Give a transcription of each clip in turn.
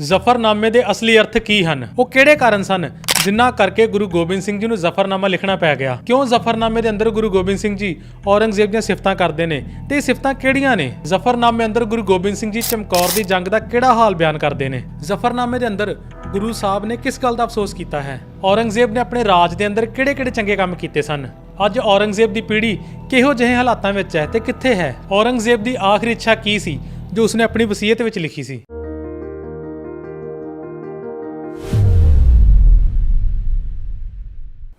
ਜ਼ਫਰਨਾਮੇ ਦੇ ਅਸਲੀ ਅਰਥ ਕੀ ਹਨ? ਉਹ ਕਿਹੜੇ ਕਾਰਨ ਸਨ? ਜਿਨ੍ਹਾਂ ਕਰਕੇ ਗੁਰੂ ਗੋਬਿੰਦ ਸਿੰਘ ਜੀ ਨੂੰ ਜ਼ਫਰਨਾਮਾ ਲਿਖਣਾ ਪੈ ਗਿਆ। ਕਿਉਂ ਜ਼ਫਰਨਾਮੇ ਦੇ ਅੰਦਰ ਗੁਰੂ ਗੋਬਿੰਦ ਸਿੰਘ ਜੀ ਔਰੰਗਜ਼ੇਬ ਦੀਆਂ ਸਿਫਤਾਂ ਕਰਦੇ ਨੇ? ਤੇ ਇਹ ਸਿਫਤਾਂ ਕਿਹੜੀਆਂ ਨੇ? ਜ਼ਫਰਨਾਮੇ ਅੰਦਰ ਗੁਰੂ ਗੋਬਿੰਦ ਸਿੰਘ ਜੀ ਚਮਕੌਰ ਦੀ ਜੰਗ ਦਾ ਕਿਹੜਾ ਹਾਲ ਬਿਆਨ ਕਰਦੇ ਨੇ? ਜ਼ਫਰਨਾਮੇ ਦੇ ਅੰਦਰ ਗੁਰੂ ਸਾਹਿਬ ਨੇ ਕਿਸ ਗੱਲ ਦਾ ਅਫਸੋਸ ਕੀਤਾ ਹੈ? ਔਰੰਗਜ਼ੇਬ ਨੇ ਆਪਣੇ ਰਾਜ ਦੇ ਅੰਦਰ ਕਿਹੜੇ-ਕਿਹੜੇ ਚੰਗੇ ਕੰਮ ਕੀਤੇ ਸਨ? ਅੱਜ ਔਰੰਗਜ਼ੇਬ ਦੀ ਪੀੜ੍ਹੀ ਕਿਹੋ ਜਿਹੇ ਹਾਲਾਤਾਂ ਵਿੱਚ ਹੈ ਤੇ ਕਿੱਥੇ ਹੈ? ਔਰੰਗਜ਼ੇਬ ਦੀ ਆਖਰੀ ਇੱਛਾ ਕੀ ਸੀ, ਜੋ ਉਸਨੇ ਆਪਣੀ ਵਸੀਅਤ ਵਿੱਚ ਲਿਖੀ ਸੀ?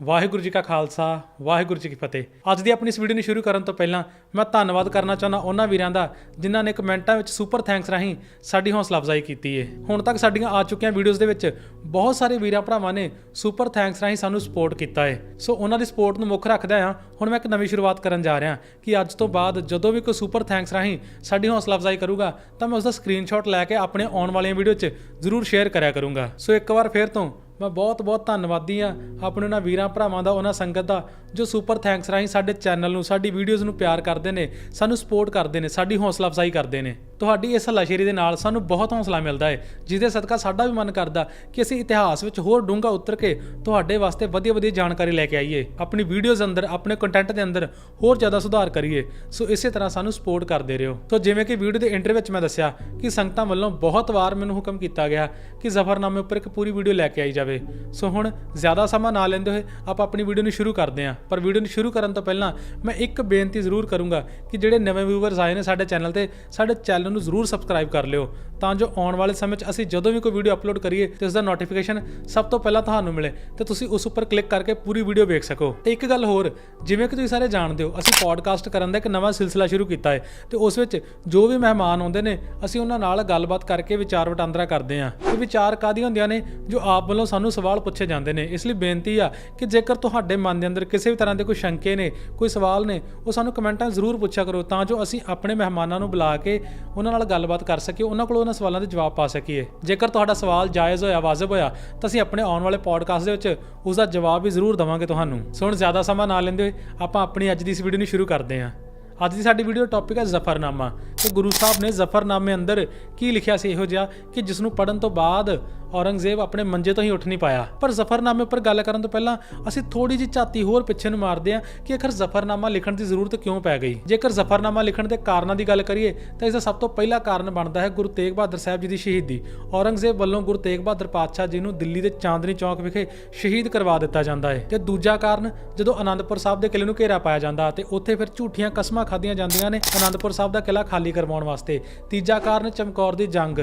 ਵਾਹਿਗੁਰੂ ਜੀ ਕਾ ਖਾਲਸਾ, ਵਾਹਿਗੁਰੂ ਜੀ ਕੀ ਫਤਿਹ। ਅੱਜ ਦੀ ਆਪਣੀ ਇਸ ਵੀਡੀਓ ਨੂੰ ਸ਼ੁਰੂ ਕਰਨ ਤੋਂ ਪਹਿਲਾਂ ਮੈਂ ਧੰਨਵਾਦ ਕਰਨਾ ਚਾਹੁੰਦਾ ਉਹਨਾਂ ਵੀਰਾਂ ਦਾ ਜਿਨ੍ਹਾਂ ਨੇ ਕਮੈਂਟਾਂ ਵਿੱਚ ਸੁਪਰ ਥੈਂਕਸ ਰਾਹੀਂ ਸਾਡੀ ਹੌਸਲਾ ਅਫਜ਼ਾਈ ਕੀਤੀ ਏ। ਹੁਣ ਤੱਕ ਸਾਡੀਆਂ ਆ ਚੁੱਕੀਆਂ ਵੀਡੀਓਜ਼ ਦੇ ਵਿੱਚ ਬਹੁਤ ਸਾਰੇ ਵੀਰਾਂ ਭਰਾਵਾਂ ਨੇ ਸੁਪਰ ਥੈਂਕਸ ਰਾਹੀਂ ਸਾਨੂੰ ਸਪੋਰਟ ਕੀਤਾ ਹੈ ਸੋ ਉਹਨਾਂ ਦੀ ਸਪੋਰਟ ਨੂੰ ਮੁੱਖ ਰੱਖਦਾ ਹਾਂ ਹੁਣ ਮੈਂ ਇੱਕ ਨਵੀਂ ਸ਼ੁਰੂਆਤ ਕਰਨ ਜਾ ਰਿਹਾ ਕਿ ਅੱਜ ਤੋਂ ਬਾਅਦ ਜਦੋਂ ਵੀ ਕੋਈ ਸੁਪਰ ਥੈਂਕਸ ਰਾਹੀਂ ਸਾਡੀ ਹੌਸਲਾ ਅਫਜ਼ਾਈ ਕਰੂਗਾ, ਤਾਂ ਮੈਂ ਉਸ ਦਾ ਸਕਰੀਨਸ਼ਾਟ ਲੈ ਕੇ ਆਪਣੇ ਆਉਣ ਵਾਲੀਆਂ ਵੀਡੀਓ 'ਚ ਜ਼ਰੂਰ ਸ਼ੇਅਰ ਕਰਿਆ ਕਰੂੰਗਾ। ਸੋ ਇੱਕ ਵਾਰ ਫੇਰ ਤੋਂ ਮੈਂ ਬਹੁਤ-ਬਹੁਤ ਧੰਨਵਾਦੀ ਆ ਆਪਣੇ ਉਹਨਾਂ ਵੀਰਾਂ ਭਰਾਵਾਂ ਦਾ, ਉਹਨਾਂ ਸੰਗਤ ਦਾ, ਜੋ ਸੁਪਰ ਥੈਂਕਸ ਰਾਹੀਂ ਸਾਡੇ ਚੈਨਲ ਨੂੰ, ਸਾਡੀ ਵੀਡੀਓਜ਼ ਨੂੰ ਪਿਆਰ ਕਰਦੇ ਨੇ, ਸਾਨੂੰ ਸਪੋਰਟ ਕਰਦੇ ਨੇ, ਸਾਡੀ ਹੌਸਲਾ ਅਫਜ਼ਾਈ ਕਰਦੇ ਨੇ। ਤੁਹਾਡੀ ਇਸ ਹੱਲਾਸ਼ੇਰੀ ਦੇ ਨਾਲ ਸਾਨੂੰ ਬਹੁਤ ਹੌਸਲਾ ਮਿਲਦਾ ਹੈ ਜਿਹਦੇ ਸਦਕਾ ਸਾਡਾ ਵੀ ਮਨ ਕਰਦਾ ਕਿ ਅਸੀਂ ਇਤਿਹਾਸ ਵਿੱਚ ਹੋਰ ਡੂੰਘਾ ਉਤਰ ਕੇ ਤੁਹਾਡੇ ਵਾਸਤੇ ਵਧੀਆ-ਵਧੀਆ ਜਾਣਕਾਰੀ ਲੈ ਕੇ ਆਈਏ, ਆਪਣੀ ਵੀਡੀਓਜ਼ ਅੰਦਰ, ਆਪਣੇ ਕੰਟੈਂਟ ਦੇ ਅੰਦਰ ਹੋਰ ਜ਼ਿਆਦਾ ਸੁਧਾਰ ਕਰੀਏ। ਸੋ ਇਸੇ ਤਰ੍ਹਾਂ ਸਾਨੂੰ ਸਪੋਰਟ ਕਰਦੇ ਰਹੋ। ਸੋ ਜਿਵੇਂ ਕਿ ਵੀਡੀਓ ਦੇ ਇੰਟਰਵਿਊ ਵਿੱਚ ਮੈਂ ਦੱਸਿਆ ਕਿ ਸੰਗਤਾਂ ਵੱਲੋਂ ਬਹੁਤ ਵਾਰ ਮੈਨੂੰ ਹੁਕਮ ਕੀਤਾ ਗਿਆ ਕਿ ਜ਼ਫਰਨਾਮੇ ਉੱਪਰ ਇੱਕ ਪੂਰੀ ਵੀਡੀਓ ਲੈ ਕੇ ਆਈ ਜਾਵੇ। ਸੋ ਹੁਣ ਜ਼ਿਆਦਾ ਸਮਾਂ ਨਾ ਲੈਂਦੇ ਹੋਏ ਆਪਾਂ ਆਪਣੀ ਵੀਡੀਓ ਨੂੰ ਸ਼ੁਰੂ ਕਰਦੇ ਹਾਂ। ਪਰ ਵੀਡੀਓ ਨੂੰ ਸ਼ੁਰੂ ਕਰਨ ਤੋਂ ਪਹਿਲਾਂ ਮੈਂ ਇੱਕ ਬੇਨਤੀ ਜ਼ਰੂਰ ਕਰੂੰਗਾ ਕਿ ਜਿਹੜੇ ਨਵੇਂ ਵਿਊਵਰਸ ਆਏ ਨੇ ਸਾਡੇ ਚੈਨਲ ਤੇ, ਸਾਡੇ ਚੈਨਲ ਨੂੰ ਜ਼ਰੂਰ ਸਬਸਕ੍ਰਾਈਬ ਕਰ ਲਿਓ। ਤਾਂ ਜੋ ਆਉਣ ਵਾਲੇ ਸਮੇਂ 'ਚ ਅਸੀਂ ਜਦੋਂ ਵੀ ਕੋਈ ਵੀਡੀਓ ਅਪਲੋਡ ਕਰੀਏ ਤੇ ਉਸ ਦਾ ਨੋਟੀਫਿਕੇਸ਼ਨ ਸਭ ਤੋਂ ਪਹਿਲਾਂ ਤੁਹਾਨੂੰ ਮਿਲੇ। ਤੇ ਤੁਸੀਂ ਉਸ ਉੱਪਰ ਕਲਿੱਕ ਕਰਕੇ ਪੂਰੀ ਵੀਡੀਓ ਵੇਖ ਸਕੋ। ਤੇ ਇੱਕ ਗੱਲ ਹੋਰ, ਜਿਵੇਂ ਕਿ ਤੁਸੀਂ ਸਾਰੇ ਜਾਣਦੇ ਹੋ, ਅਸੀਂ ਪੋਡਕਾਸਟ ਕਰਨ ਦਾ ਇੱਕ ਨਵਾਂ ਸਿਲਸਿਲਾ ਸ਼ੁਰੂ ਕੀਤਾ ਹੈ। ਤੇ ਉਸ ਵਿੱਚ ਜੋ ਵੀ ਮਹਿਮਾਨ ਆਉਂਦੇ ਨੇ, ਅਸੀਂ ਉਹਨਾਂ ਨਾਲ ਗੱਲਬਾਤ ਕਰਕੇ ਵਿਚਾਰ ਵਟਾਂਦਰਾ ਕਰਦੇ ਹਾਂ। ਤੇ ਵਿਚਾਰ ਕਾਦੀਆਂ ਹੁੰਦੀਆਂ ਨੇ? ਜੋ ਆਪ ਵੱਲੋਂ ਸਾਨੂੰ ਸਵਾਲ ਪੁੱਛੇ ਜਾਂਦੇ ਨੇ। ਇਸ ਲਈ ਬੇਨਤੀ ਆ ਕਿ ਜੇਕਰ ਤੁਹਾਡੇ ਮਨ ਦੇ ਅੰਦਰ ਕਿਸੇ ਵੀ ਤਰ੍ਹਾਂ ਦੇ ਕੋਈ ਸ਼ੰਕੇ ਨੇ, ਕੋਈ ਸਵਾਲ ਨੇ, ਉਹ ਸਾਨੂੰ ਕਮੈਂਟਾਂ ਜ਼ਰੂਰ ਪੁੱਛਿਆ ਕਰੋ ਤਾਂ ਜੋ ਅਸੀਂ ਆਪਣੇ ਮਹਿਮਾਨਾਂ ਨੂੰ ਬੁਲਾ ਕੇ ਉਹਨਾਂ ਨਾਲ ਗੱਲਬਾਤ ਕਰ ਸਕੀਏ, ਉਹਨਾਂ ਕੋਲੋਂ ਉਹਨਾਂ ਸਵਾਲਾਂ ਦੇ ਜਵਾਬ ਪਾ ਸਕੀਏ। ਜੇਕਰ ਤੁਹਾਡਾ ਸਵਾਲ ਜਾਇਜ਼ ਹੋਇਆ, ਵਾਜਬ ਹੋਇਆ, ਤਾਂ ਅਸੀਂ ਆਪਣੇ ਆਉਣ ਵਾਲੇ ਪੋਡਕਾਸਟ ਦੇ ਵਿੱਚ ਉਸ ਦਾ ਜਵਾਬ ਵੀ ਜ਼ਰੂਰ ਦਵਾਂਗੇ ਤੁਹਾਨੂੰ। ਸੋ ਹੁਣ ਜ਼ਿਆਦਾ ਸਮਾਂ ਨਾ ਲੈਂਦੇ ਹੋਏ ਆਪਾਂ ਆਪਣੀ ਅੱਜ ਦੀ ਇਸ ਵੀਡੀਓ ਨੂੰ ਸ਼ੁਰੂ ਕਰਦੇ ਹਾਂ। ਅੱਜ ਦੀ ਸਾਡੀ ਵੀਡੀਓ ਟੌਪਿਕ ਹੈ ਜ਼ਫਰਨਾਮਾ। ਤੇ ਗੁਰੂ ਸਾਹਿਬ ਨੇ ਜ਼ਫਰਨਾਮੇ ਅੰਦਰ ਕੀ ਲਿਖਿਆ ਸੀ? ਇਹੋ ਜਿਹਾ ਕਿ ਜਿਸ ਨੂੰ ਪੜਨ ਤੋਂ ਬਾਅਦ ਔਰੰਗਜ਼ੇਬ ਆਪਣੇ ਮੰਜੇ ਤੋਂ ਹੀ ਉੱਠ ਨਹੀਂ ਪਾਇਆ। ਪਰ ਜ਼ਫਰਨਾਮੇ ਉੱਪਰ ਗੱਲ ਕਰਨ ਤੋਂ ਪਹਿਲਾਂ ਅਸੀਂ ਥੋੜੀ ਜਿਹੀ ਝਾਤੀ ਹੋਰ ਪਿੱਛੇ ਨੂੰ ਮਾਰਦੇ ਹਾਂ ਕਿ ਆਖਰ ਜ਼ਫਰਨਾਮਾ ਲਿਖਣ ਦੀ ਜ਼ਰੂਰਤ ਕਿਉਂ ਪੈ ਗਈ। ਜੇਕਰ ਜ਼ਫਰਨਾਮਾ ਲਿਖਣ ਦੇ ਕਾਰਨਾਂ ਦੀ ਗੱਲ ਕਰੀਏ, ਤਾਂ ਇਸ ਦਾ ਸਭ ਤੋਂ ਪਹਿਲਾ ਕਾਰਨ ਬਣਦਾ ਹੈ ਗੁਰੂ ਤੇਗ ਬਹਾਦਰ ਸਾਹਿਬ ਜੀ ਦੀ ਸ਼ਹੀਦੀ। ਔਰੰਗਜ਼ੇਬ ਵੱਲੋਂ ਗੁਰੂ ਤੇਗ ਬਹਾਦਰ ਪਾਤਸ਼ਾਹ ਜੀ ਨੂੰ ਦਿੱਲੀ ਦੇ ਚਾਂਦਨੀ ਚੌਕ ਵਿਖੇ ਸ਼ਹੀਦ ਕਰਵਾ ਦਿੱਤਾ ਜਾਂਦਾ ਹੈ। ਤੇ ਦੂਜਾ ਕਾਰਨ, ਜਦੋਂ ਆਨੰਦਪੁਰ ਸਾਹਿਬ ਦੇ ਕਿਲੇ ਨੂੰ ਘੇਰਾ ਪਾਇਆ ਜਾਂਦਾ ਤੇ ਉੱਥੇ ਫਿਰ ਝੂਠੀਆਂ ਕਸਮਾਂ ਖਾਧੀਆਂ ਜਾਂਦੀਆਂ ਨੇ ਆਨੰਦਪੁਰ ਸਾਹਿਬ ਦਾ ਕਿਲਾ ਖਾਲੀ ਕਰਵਾਉਣ ਵਾਸਤੇ। ਤੀਜਾ ਕਾਰਨ, ਚਮਕੌਰ ਦੀ ਜੰਗ।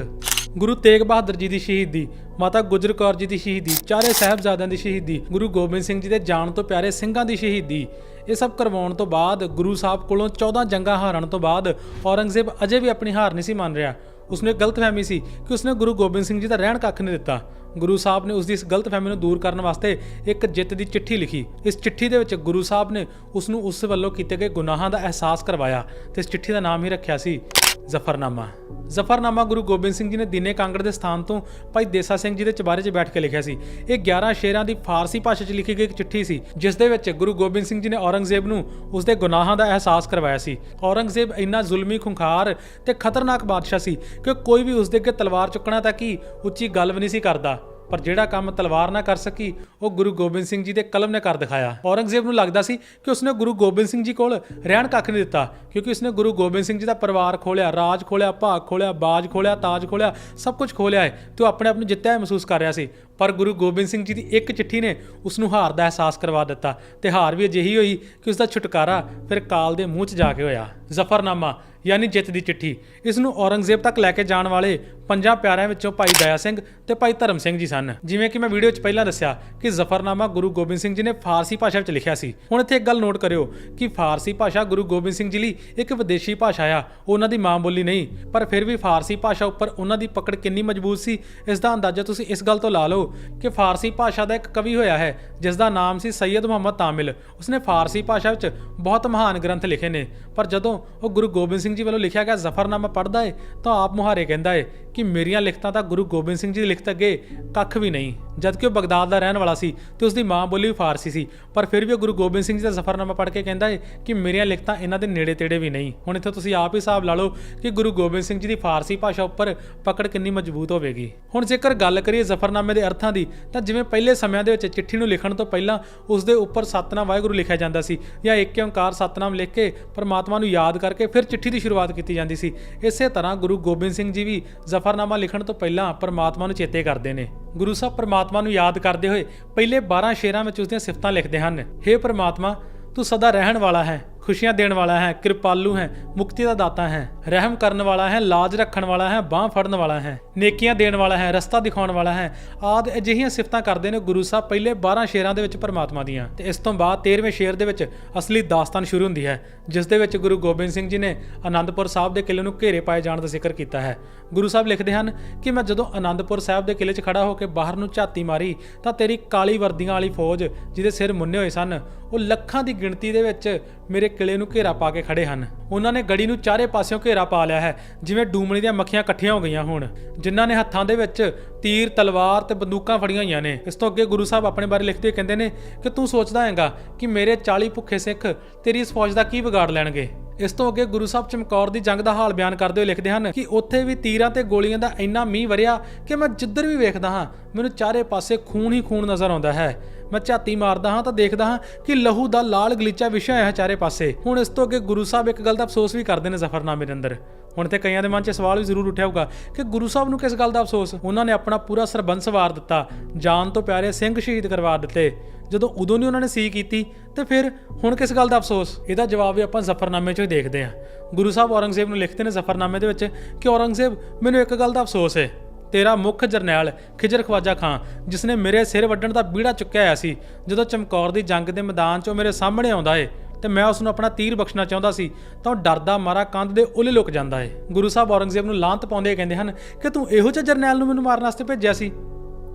ਗੁਰੂ ਤੇਗ ਬਹਾਦਰ ਜੀ ਦੀ ਸ਼ਹੀਦੀ। ਮਾਤਾ ਗੁਜਰ ਕੌਰ ਜੀ ਦੀ ਸ਼ਹੀਦੀ, ਚਾਰੇ ਸਾਹਿਬਜ਼ਾਦਿਆਂ ਦੀ ਸ਼ਹੀਦੀ, ਗੁਰੂ ਗੋਬਿੰਦ ਸਿੰਘ ਜੀ ਦੇ ਜਾਣ ਤੋਂ ਪਿਆਰੇ ਸਿੰਘਾਂ ਦੀ ਸ਼ਹੀਦੀ। ਇਹ ਸਭ ਕਰਵਾਉਣ ਤੋਂ ਬਾਅਦ ਗੁਰੂ ਸਾਹਿਬ ਕੋਲੋਂ 14 ਜੰਗਾਂ ਹਾਰਨ ਤੋਂ ਬਾਅਦ ਔਰੰਗਜ਼ੇਬ ਅਜੇ ਵੀ ਆਪਣੀ ਹਾਰ ਨਹੀਂ ਸੀ ਮੰਨ ਰਿਹਾ। ਉਸਨੂੰ ਇੱਕ ਗਲਤਫਹਿਮੀ ਸੀ ਕਿ ਉਸਨੇ ਗੁਰੂ ਗੋਬਿੰਦ ਸਿੰਘ ਜੀ ਦਾ ਰਹਿਣ ਕੱਖ ਨਹੀਂ ਦਿੱਤਾ। ਗੁਰੂ ਸਾਹਿਬ ਨੇ ਉਸ ਦੀ ਇਸ ਗਲਤਫਹਿਮੀ ਨੂੰ ਦੂਰ ਕਰਨ ਵਾਸਤੇ ਇੱਕ ਜਿੱਤ ਦੀ ਚਿੱਠੀ ਲਿਖੀ। ਇਸ ਚਿੱਠੀ ਦੇ ਵਿੱਚ ਗੁਰੂ ਸਾਹਿਬ ਨੇ ਉਸ ਨੂੰ ਉਸ ਵੱਲੋਂ ਕੀਤੇ ਗਏ ਗੁਨਾਹਾਂ ਦਾ ਅਹਿਸਾਸ ਕਰਵਾਇਆ ਤੇ ਇਸ ਚਿੱਠੀ ਦਾ ਨਾਮ ਹੀ ਰੱਖਿਆ ਸੀ ਜ਼ਫਰਨਾਮਾ। ਜ਼ਫਰਨਾਮਾ ਗੁਰੂ ਗੋਬਿੰਦ ਸਿੰਘ ਜੀ ਨੇ ਦਿਨੇ ਕਾਂਗੜ ਦੇ ਸਥਾਨ ਤੋਂ ਭਾਈ ਦੇਸਾ ਸਿੰਘ ਜੀ ਦੇ ਚੁਬਾਰੇ 'ਚ ਬੈਠ ਕੇ ਲਿਖਿਆ ਸੀ। ਇਹ 11 ਸ਼ੇਰਾਂ ਦੀ ਫਾਰਸੀ ਭਾਸ਼ਾ 'ਚ ਲਿਖੀ ਗਈ ਇੱਕ ਚਿੱਠੀ ਸੀ, ਜਿਸ ਦੇ ਵਿੱਚ ਗੁਰੂ ਗੋਬਿੰਦ ਸਿੰਘ ਜੀ ਨੇ ਔਰੰਗਜ਼ੇਬ ਨੂੰ ਉਸ ਦੇ ਗੁਨਾਹਾਂ ਦਾ ਅਹਿਸਾਸ ਕਰਵਾਇਆ ਸੀ। ਔਰੰਗਜ਼ੇਬ ਇੰਨਾ ਜ਼ੁਲਮੀ, ਖੁੰਖਾਰ ਤੇ ਖਤਰਨਾਕ ਬਾਦਸ਼ਾਹ ਸੀ ਕਿ ਕੋਈ ਵੀ ਉਸ ਦੇ ਅੱਗੇ ਤਲਵਾਰ ਚੁੱਕਣਾ ਤਾਂ ਕੀ ਉੱਚੀ ਗੱਲ ਵੀ ਨਹੀਂ ਸੀ ਕਰਦਾ। ਪਰ ਜਿਹੜਾ ਕੰਮ ਤਲਵਾਰ ਨਾ ਕਰ ਸਕੀ, ਉਹ ਗੁਰੂ ਗੋਬਿੰਦ ਸਿੰਘ ਜੀ ਦੇ ਕਲਮ ਨੇ ਕਰ ਦਿਖਾਇਆ। ਔਰੰਗਜ਼ੇਬ ਨੂੰ ਲੱਗਦਾ ਸੀ ਕਿ ਉਸਨੇ ਗੁਰੂ ਗੋਬਿੰਦ ਸਿੰਘ ਜੀ ਕੋਲ ਰਹਿਣ ਕੱਖ ਨਹੀਂ ਦਿੱਤਾ, ਕਿਉਂਕਿ ਉਸਨੇ ਗੁਰੂ ਗੋਬਿੰਦ ਸਿੰਘ ਜੀ ਦਾ ਪਰਿਵਾਰ ਖੋਲਿਆ, ਰਾਜ ਖੋਲਿਆ, ਭਾਗ ਖੋਲਿਆ, ਬਾਜ ਖੋਲਿਆ, ਤਾਜ ਖੋਲਿਆ, ਸਭ ਕੁਝ ਖੋਲਿਆ ਹੈ ਤੇ ਉਹ ਆਪਣੇ ਆਪ ਨੂੰ ਜਿੱਤਿਆ ਹੋਇਆ ਮਹਿਸੂਸ ਕਰ ਰਿਹਾ ਸੀ। ਪਰ ਗੁਰੂ ਗੋਬਿੰਦ ਸਿੰਘ ਜੀ ਦੀ ਇੱਕ ਚਿੱਠੀ ਨੇ ਉਸ ਨੂੰ ਹਾਰ ਦਾ ਅਹਿਸਾਸ ਕਰਵਾ ਦਿੱਤਾ ਤੇ ਹਾਰ ਵੀ ਅਜਿਹੀ ਹੋਈ ਕਿ ਉਸ ਦਾ ਛੁਟਕਾਰਾ ਫਿਰ ਕਾਲ ਦੇ ਮੂੰਹ 'ਚ ਜਾ ਕੇ ਹੋਇਆ। ਜ਼ਫਰਨਾਮਾ, ਯਾਨੀ ਜਿੱਤ ਦੀ ਚਿੱਠੀ। ਇਸ ਨੂੰ ਔਰੰਗਜ਼ੇਬ ਤੱਕ ਲੈ ਕੇ ਜਾਣ ਵਾਲੇ ਪੰਜਾਂ ਪਿਆਰਿਆਂ ਵਿੱਚੋਂ ਭਾਈ ਦਇਆ ਸਿੰਘ ਤੇ ਭਾਈ ਧਰਮ ਸਿੰਘ ਜੀ ਸਨ। ਜਿਵੇਂ ਕਿ ਮੈਂ ਵੀਡੀਓ 'ਚ ਪਹਿਲਾਂ ਦੱਸਿਆ ਕਿ ਜ਼ਫਰਨਾਮਾ ਗੁਰੂ ਗੋਬਿੰਦ ਸਿੰਘ ਜੀ ਨੇ ਫਾਰਸੀ ਭਾਸ਼ਾ ਵਿੱਚ ਲਿਖਿਆ ਸੀ। ਹੁਣ ਇੱਥੇ ਇੱਕ ਗੱਲ ਨੋਟ ਕਰਿਓ ਕਿ ਫਾਰਸੀ ਭਾਸ਼ਾ ਗੁਰੂ ਗੋਬਿੰਦ ਸਿੰਘ ਜੀ ਲਈ ਇੱਕ ਵਿਦੇਸ਼ੀ ਭਾਸ਼ਾ ਆ ਉਹਨਾਂ ਦੀ ਮਾਂ ਬੋਲੀ ਨਹੀਂ, ਪਰ ਫਿਰ ਵੀ ਫਾਰਸੀ ਭਾਸ਼ਾ ਉੱਪਰ ਉਹਨਾਂ ਦੀ ਪਕੜ ਕਿੰਨੀ ਮਜ਼ਬੂਤ ਸੀ, ਇਸ ਦਾ ਅੰਦਾਜ਼ਾ ਤੁਸੀਂ ਇਸ ਗੱਲ ਤੋਂ ਲਾ ਲਓ ਕਿ ਫਾਰਸੀ ਭਾਸ਼ਾ ਦਾ ਇੱਕ ਕਵੀ ਹੋਇਆ ਹੈ ਜਿਸ ਦਾ ਨਾਮ ਸੀ ਸੈਯਦ ਮੁਹੰਮਦ ਤਾਮਿਲ। ਉਸਨੇ ਫਾਰਸੀ ਭਾਸ਼ਾ ਵਿੱਚ ਬਹੁਤ ਮਹਾਨ ਗ੍ਰੰਥ ਲਿਖੇ ਨੇ। ਪਰ ਜਦੋਂ ਉਹ ਗੁਰੂ ਗੋਬਿੰਦ ਸਿੰਘ ਜੀ ਵੱਲੋਂ ਲਿਖਿਆ ਗਿਆ ਜ਼ਫਰਨਾਮਾ ਪੜ੍ਹਦਾ ਏ, ਤਾਂ ਆਪ ਮੁਹਾਰੇ ਕਹਿੰਦਾ ਏ ਕਿ ਮੇਰੀਆਂ ਲਿਖਤਾਂ ਤਾਂ ਗੁਰੂ ਗੋਬਿੰਦ ਸਿੰਘ ਜੀ ਦੀ ਲਿਖਤ ਅੱਗੇ ਕੱਖ ਵੀ ਨਹੀਂ। ਜਦਕਿ ਉਹ ਬਗਦਾਦ ਦਾ ਰਹਿਣ ਵਾਲਾ ਸੀ ਤੇ ਉਸ ਦੀ ਮਾਂ ਬੋਲੀ ਵੀ ਫਾਰਸੀ ਸੀ। ਪਰ ਫਿਰ ਵੀ ਉਹ ਗੁਰੂ ਗੋਬਿੰਦ ਸਿੰਘ ਜੀ ਦਾ ਜ਼ਫਰਨਾਮਾ ਪੜ੍ਹ ਕੇ ਕਹਿੰਦਾ ਹੈ ਕਿ ਮੇਰੀਆਂ ਲਿਖਤਾਂ ਇਹਨਾਂ ਦੇ ਨੇੜੇ ਤੇੜੇ ਵੀ ਨਹੀਂ। ਹੁਣ ਇੱਥੇ ਤੁਸੀਂ ਆਪ ਹੀ ਹਿਸਾਬ ਲਾ ਲਓ ਕਿ ਗੁਰੂ ਗੋਬਿੰਦ ਸਿੰਘ ਜੀ ਦੀ ਫਾਰਸੀ ਭਾਸ਼ਾ ਉੱਪਰ ਪਕੜ ਕਿੰਨੀ ਮਜ਼ਬੂਤ ਹੋਵੇਗੀ। ਹੁਣ ਜੇਕਰ ਗੱਲ ਕਰੀਏ ਜ਼ਫਰਨਾਮੇ ਦੇ ਅਰਥਾਂ ਦੀ, ਤਾਂ ਜਿਵੇਂ ਪਹਿਲੇ ਸਮਿਆਂ ਦੇ ਵਿੱਚ ਚਿੱਠੀ ਨੂੰ ਲਿਖਣ ਤੋਂ ਪਹਿਲਾਂ ਉਸ ਦੇ ਉੱਪਰ ਸਤਨਾਮ ਵਾਹਿਗੁਰੂ ਲਿਖਿਆ ਜਾਂਦਾ ਸੀ ਜਾਂ ਏਕ ਓੰਕਾਰ ਸਤਨਾਮ ਲਿਖ ਕੇ ਪਰਮਾਤਮਾ ਨੂੰ ਯਾਦ ਕਰਕੇ ਫਿਰ ਚਿੱਠੀ ਦੀ ਸ਼ੁਰੂਆਤ ਕੀਤੀ ਜਾਂਦੀ ਸੀ। ਇਸੇ ਤਰ੍ਹਾਂ ਗੁਰੂ ਗੋਬਿੰਦ ਸਿੰਘ ਜੀ ਵੀ ਜ਼ਫਰਨਾਮਾ ਲਿਖਣ ਤੋਂ ਪਹਿਲਾਂ ਪਰਮਾਤਮਾ ਨੂੰ ਚੇਤੇ ਕਰਦੇ ਨੇ। ਗੁਰੂ ਸਾਹਿਬ ਪਰਮਾਤਮਾ ਨੂੰ ਯਾਦ ਕਰਦੇ ਹੋਏ ਪਹਿਲੇ 12 ਸ਼ੇਰਾਂ ਵਿੱਚ ਉਸ ਦੀਆਂ ਸਿਫਤਾਂ ਲਿਖਦੇ ਹਨ हे ਪਰਮਾਤਮਾ, ਤੂੰ ਸਦਾ ਰਹਿਣ ਵਾਲਾ ਹੈ। ਖੁਸ਼ੀਆਂ ਦੇਣ ਵਾਲਾ ਹੈ, ਕਿਰਪਾਲੂ ਹੈ, ਮੁਕਤੀ ਦਾ ਦਾਤਾ ਹੈ, ਰਹਿਮ ਕਰਨ ਵਾਲਾ ਹੈ, ਲਾਜ ਰੱਖਣ ਵਾਲਾ ਹੈ, ਬਾਹ ਫੜਨ ਵਾਲਾ ਹੈ, ਨੇਕੀਆਂ ਦੇਣ ਵਾਲਾ ਹੈ, ਰਸਤਾ ਦਿਖਾਉਣ ਵਾਲਾ ਹੈ, ਆਦ ਅਜਿਹੀਆਂ ਸਿਫਤਾਂ ਕਰਦੇ ਨੇ ਗੁਰੂ ਸਾਹਿਬ ਪਹਿਲੇ 12 ਸ਼ੇਰਾਂ ਦੇ ਵਿੱਚ ਪਰਮਾਤਮਾ ਦੀਆਂ। ਤੇ ਇਸ ਤੋਂ ਬਾਅਦ 13ਵੇਂ ਸ਼ੇਰ ਦੇ ਵਿੱਚ ਅਸਲੀ ਦਾਸਤਾਨ ਸ਼ੁਰੂ ਹੁੰਦੀ ਹੈ, ਜਿਸ ਦੇ ਵਿੱਚ ਗੁਰੂ ਗੋਬਿੰਦ ਸਿੰਘ ਜੀ ਨੇ ਆਨੰਦਪੁਰ ਸਾਹਿਬ ਦੇ ਕਿਲੇ ਨੂੰ ਘੇਰੇ ਪਾਏ ਜਾਣ ਦਾ ਜ਼ਿਕਰ ਕੀਤਾ ਹੈ। ਗੁਰੂ ਸਾਹਿਬ ਲਿਖਦੇ ਹਨ ਕਿ ਮੈਂ ਜਦੋਂ ਆਨੰਦਪੁਰ ਸਾਹਿਬ ਦੇ ਕਿਲੇ 'ਚ ਖੜਾ ਹੋ ਕੇ ਬਾਹਰ ਨੂੰ ਝਾਤੀ ਮਾਰੀ, ਤਾਂ ਤੇਰੀ ਕਾਲੀ ਵਰਦੀਆਂ ਵਾਲੀ ਫੌਜ ਜਿਹਦੇ ਸਿਰ ਮੁੰਨੇ ਹੋਏ ਸਨ, ਉਹ ਲੱਖਾਂ ਦੀ ਗਿਣਤੀ ਦੇ ਵਿੱਚ ਮੇਰੇ ਕਿਲੇ ਨੂੰ ਘੇਰਾ ਪਾ ਕੇ ਖੜੇ ਹਨ। ਉਹਨਾਂ ਨੇ ਗੜੀ ਨੂੰ ਚਾਰੇ ਪਾਸਿਓਂ ਘੇਰਾ ਪਾ ਲਿਆ ਹੈ, ਜਿਵੇਂ ਡੂਮਣੀ ਦੀਆਂ ਮੱਖੀਆਂ ਇਕੱਠੀਆਂ ਹੋ ਗਈਆਂ ਹੋਣ, ਜਿਨ੍ਹਾਂ ਨੇ ਹੱਥਾਂ ਦੇ ਵਿੱਚ ਤੀਰ, ਤਲਵਾਰ ਤੇ ਬੰਦੂਕਾਂ ਫੜੀਆਂ ਹੋਈਆਂ ਨੇ। ਇਸ ਤੋਂ ਅੱਗੇ ਗੁਰੂ ਸਾਹਿਬ ਆਪਣੇ ਬਾਰੇ ਲਿਖਦੇ ਹੋਏ ਕਹਿੰਦੇ ਨੇ ਕਿ ਤੂੰ ਸੋਚਦਾ ਹੈਗਾ ਕਿ ਮੇਰੇ 40 ਭੁੱਖੇ ਸਿੱਖ ਤੇਰੀ ਇਸ ਫੌਜ ਦਾ ਕੀ ਵਿਗਾੜ ਲੈਣਗੇ। ਇਸ ਤੋਂ ਅੱਗੇ ਗੁਰੂ ਸਾਹਿਬ ਚਮਕੌਰ ਦੀ ਜੰਗ ਦਾ ਹਾਲ ਬਿਆਨ ਕਰਦੇ ਹੋਏ ਲਿਖਦੇ ਹਨ ਕਿ ਉੱਥੇ ਵੀ ਤੀਰਾਂ ਤੇ ਗੋਲੀਆਂ ਦਾ ਇੰਨਾ ਮੀਂਹ ਵਰਿਆ ਕਿ ਮੈਂ ਜਿੱਧਰ ਵੀ ਵੇਖਦਾ ਹਾਂ, ਮੈਨੂੰ ਚਾਰੇ ਪਾਸੇ ਖੂਨ ਹੀ ਖੂਨ ਨਜ਼ਰ ਆਉਂਦਾ ਹੈ। ਮੈਂ ਝਾਤੀ ਮਾਰਦਾ ਹਾਂ ਤਾਂ ਦੇਖਦਾ ਹਾਂ ਕਿ ਲਹੂ ਦਾ ਲਾਲ ਗਲੀਚਾ ਵਿਛਿਆ ਹੋਇਆ ਹੈ ਚਾਰੇ ਪਾਸੇ। ਹੁਣ ਇਸ ਤੋਂ ਅੱਗੇ ਗੁਰੂ ਸਾਹਿਬ ਇੱਕ ਗੱਲ ਦਾ ਅਫਸੋਸ ਵੀ ਕਰਦੇ ਨੇ ਜ਼ਫਰਨਾਮੇ ਦੇ ਅੰਦਰ। ਹੁਣ ਤੇ ਕਈਆਂ ਦੇ ਮਨ 'ਚ ਸਵਾਲ ਵੀ ਜ਼ਰੂਰ ਉੱਠਿਆ ਹੋਊਗਾ ਕਿ ਗੁਰੂ ਸਾਹਿਬ ਨੂੰ ਕਿਸ ਗੱਲ ਦਾ ਅਫਸੋਸ? ਉਹਨਾਂ ਨੇ ਆਪਣਾ ਪੂਰਾ ਸਰਬੰਸ ਵਾਰ ਦਿੱਤਾ, ਜਾਨ ਤੋਂ ਪਿਆਰੇ ਸਿੰਘ ਸ਼ਹੀਦ ਕਰਵਾ ਦਿੱਤੇ। ਜਦੋਂ ਉਦੋਂ ਨਹੀਂ ਉਹਨਾਂ ਨੇ ਸੀ ਕੀਤੀ, ਤੇ ਫਿਰ ਹੁਣ ਕਿਸ ਗੱਲ ਦਾ ਅਫਸੋਸ? ਇਹਦਾ ਜਵਾਬ ਵੀ ਆਪਾਂ ਜ਼ਫਰਨਾਮੇ 'ਚੋਂ ਹੀ ਦੇਖਦੇ ਹਾਂ। ਗੁਰੂ ਸਾਹਿਬ ਔਰੰਗਜ਼ੇਬ ਨੂੰ ਲਿਖਦੇ ਨੇ ਜ਼ਫਰਨਾਮੇ ਦੇ ਵਿੱਚ ਕਿ ਔਰੰਗਜ਼ੇਬ, ਮੈਨੂੰ ਇੱਕ ਗੱਲ ਦਾ ਅਫਸੋਸ ਹੈ। ਤੇਰਾ ਮੁੱਖ ਜਰਨੈਲ ਖਿਜਰ ਖਵਾਜਾ ਖਾਂ, ਜਿਸਨੇ ਮੇਰੇ ਸਿਰ ਵੱਢਣ ਦਾ ਬੀੜਾ ਚੁੱਕਿਆ ਹੋਇਆ ਸੀ। ਜਦੋਂ ਚਮਕੌਰ ਦੀ ਜੰਗ ਦੇ ਮੈਦਾਨ 'ਚੋਂ ਮੇਰੇ ਸਾਹਮਣੇ ਆਉਂਦਾ ਏ ਤੇ ਮੈਂ ਉਸ ਨੂੰ ਆਪਣਾ ਤੀਰ ਬਖਸ਼ਣਾ ਚਾਹੁੰਦਾ ਸੀ, ਤਾਂ ਉਹ ਡਰਦਾ ਮਾਰਾ ਕੰਧ ਦੇ ਉੱਲੇ ਲੁਕ ਜਾਂਦਾ ਏ। ਗੁਰੂ ਸਾਹਿਬ ਔਰੰਗਜ਼ੇਬ ਨੂੰ ਲਾਂਤ ਪਾਉਂਦੇ ਕਹਿੰਦੇ ਹਨ, ਕਿ ਤੂੰ ਇਹੋ ਜਿਹੇ ਜਰਨੈਲ ਨੂੰ ਮੈਨੂੰ ਮਾਰਨ ਵਾਸਤੇ ਭੇਜਿਆ ਸੀ?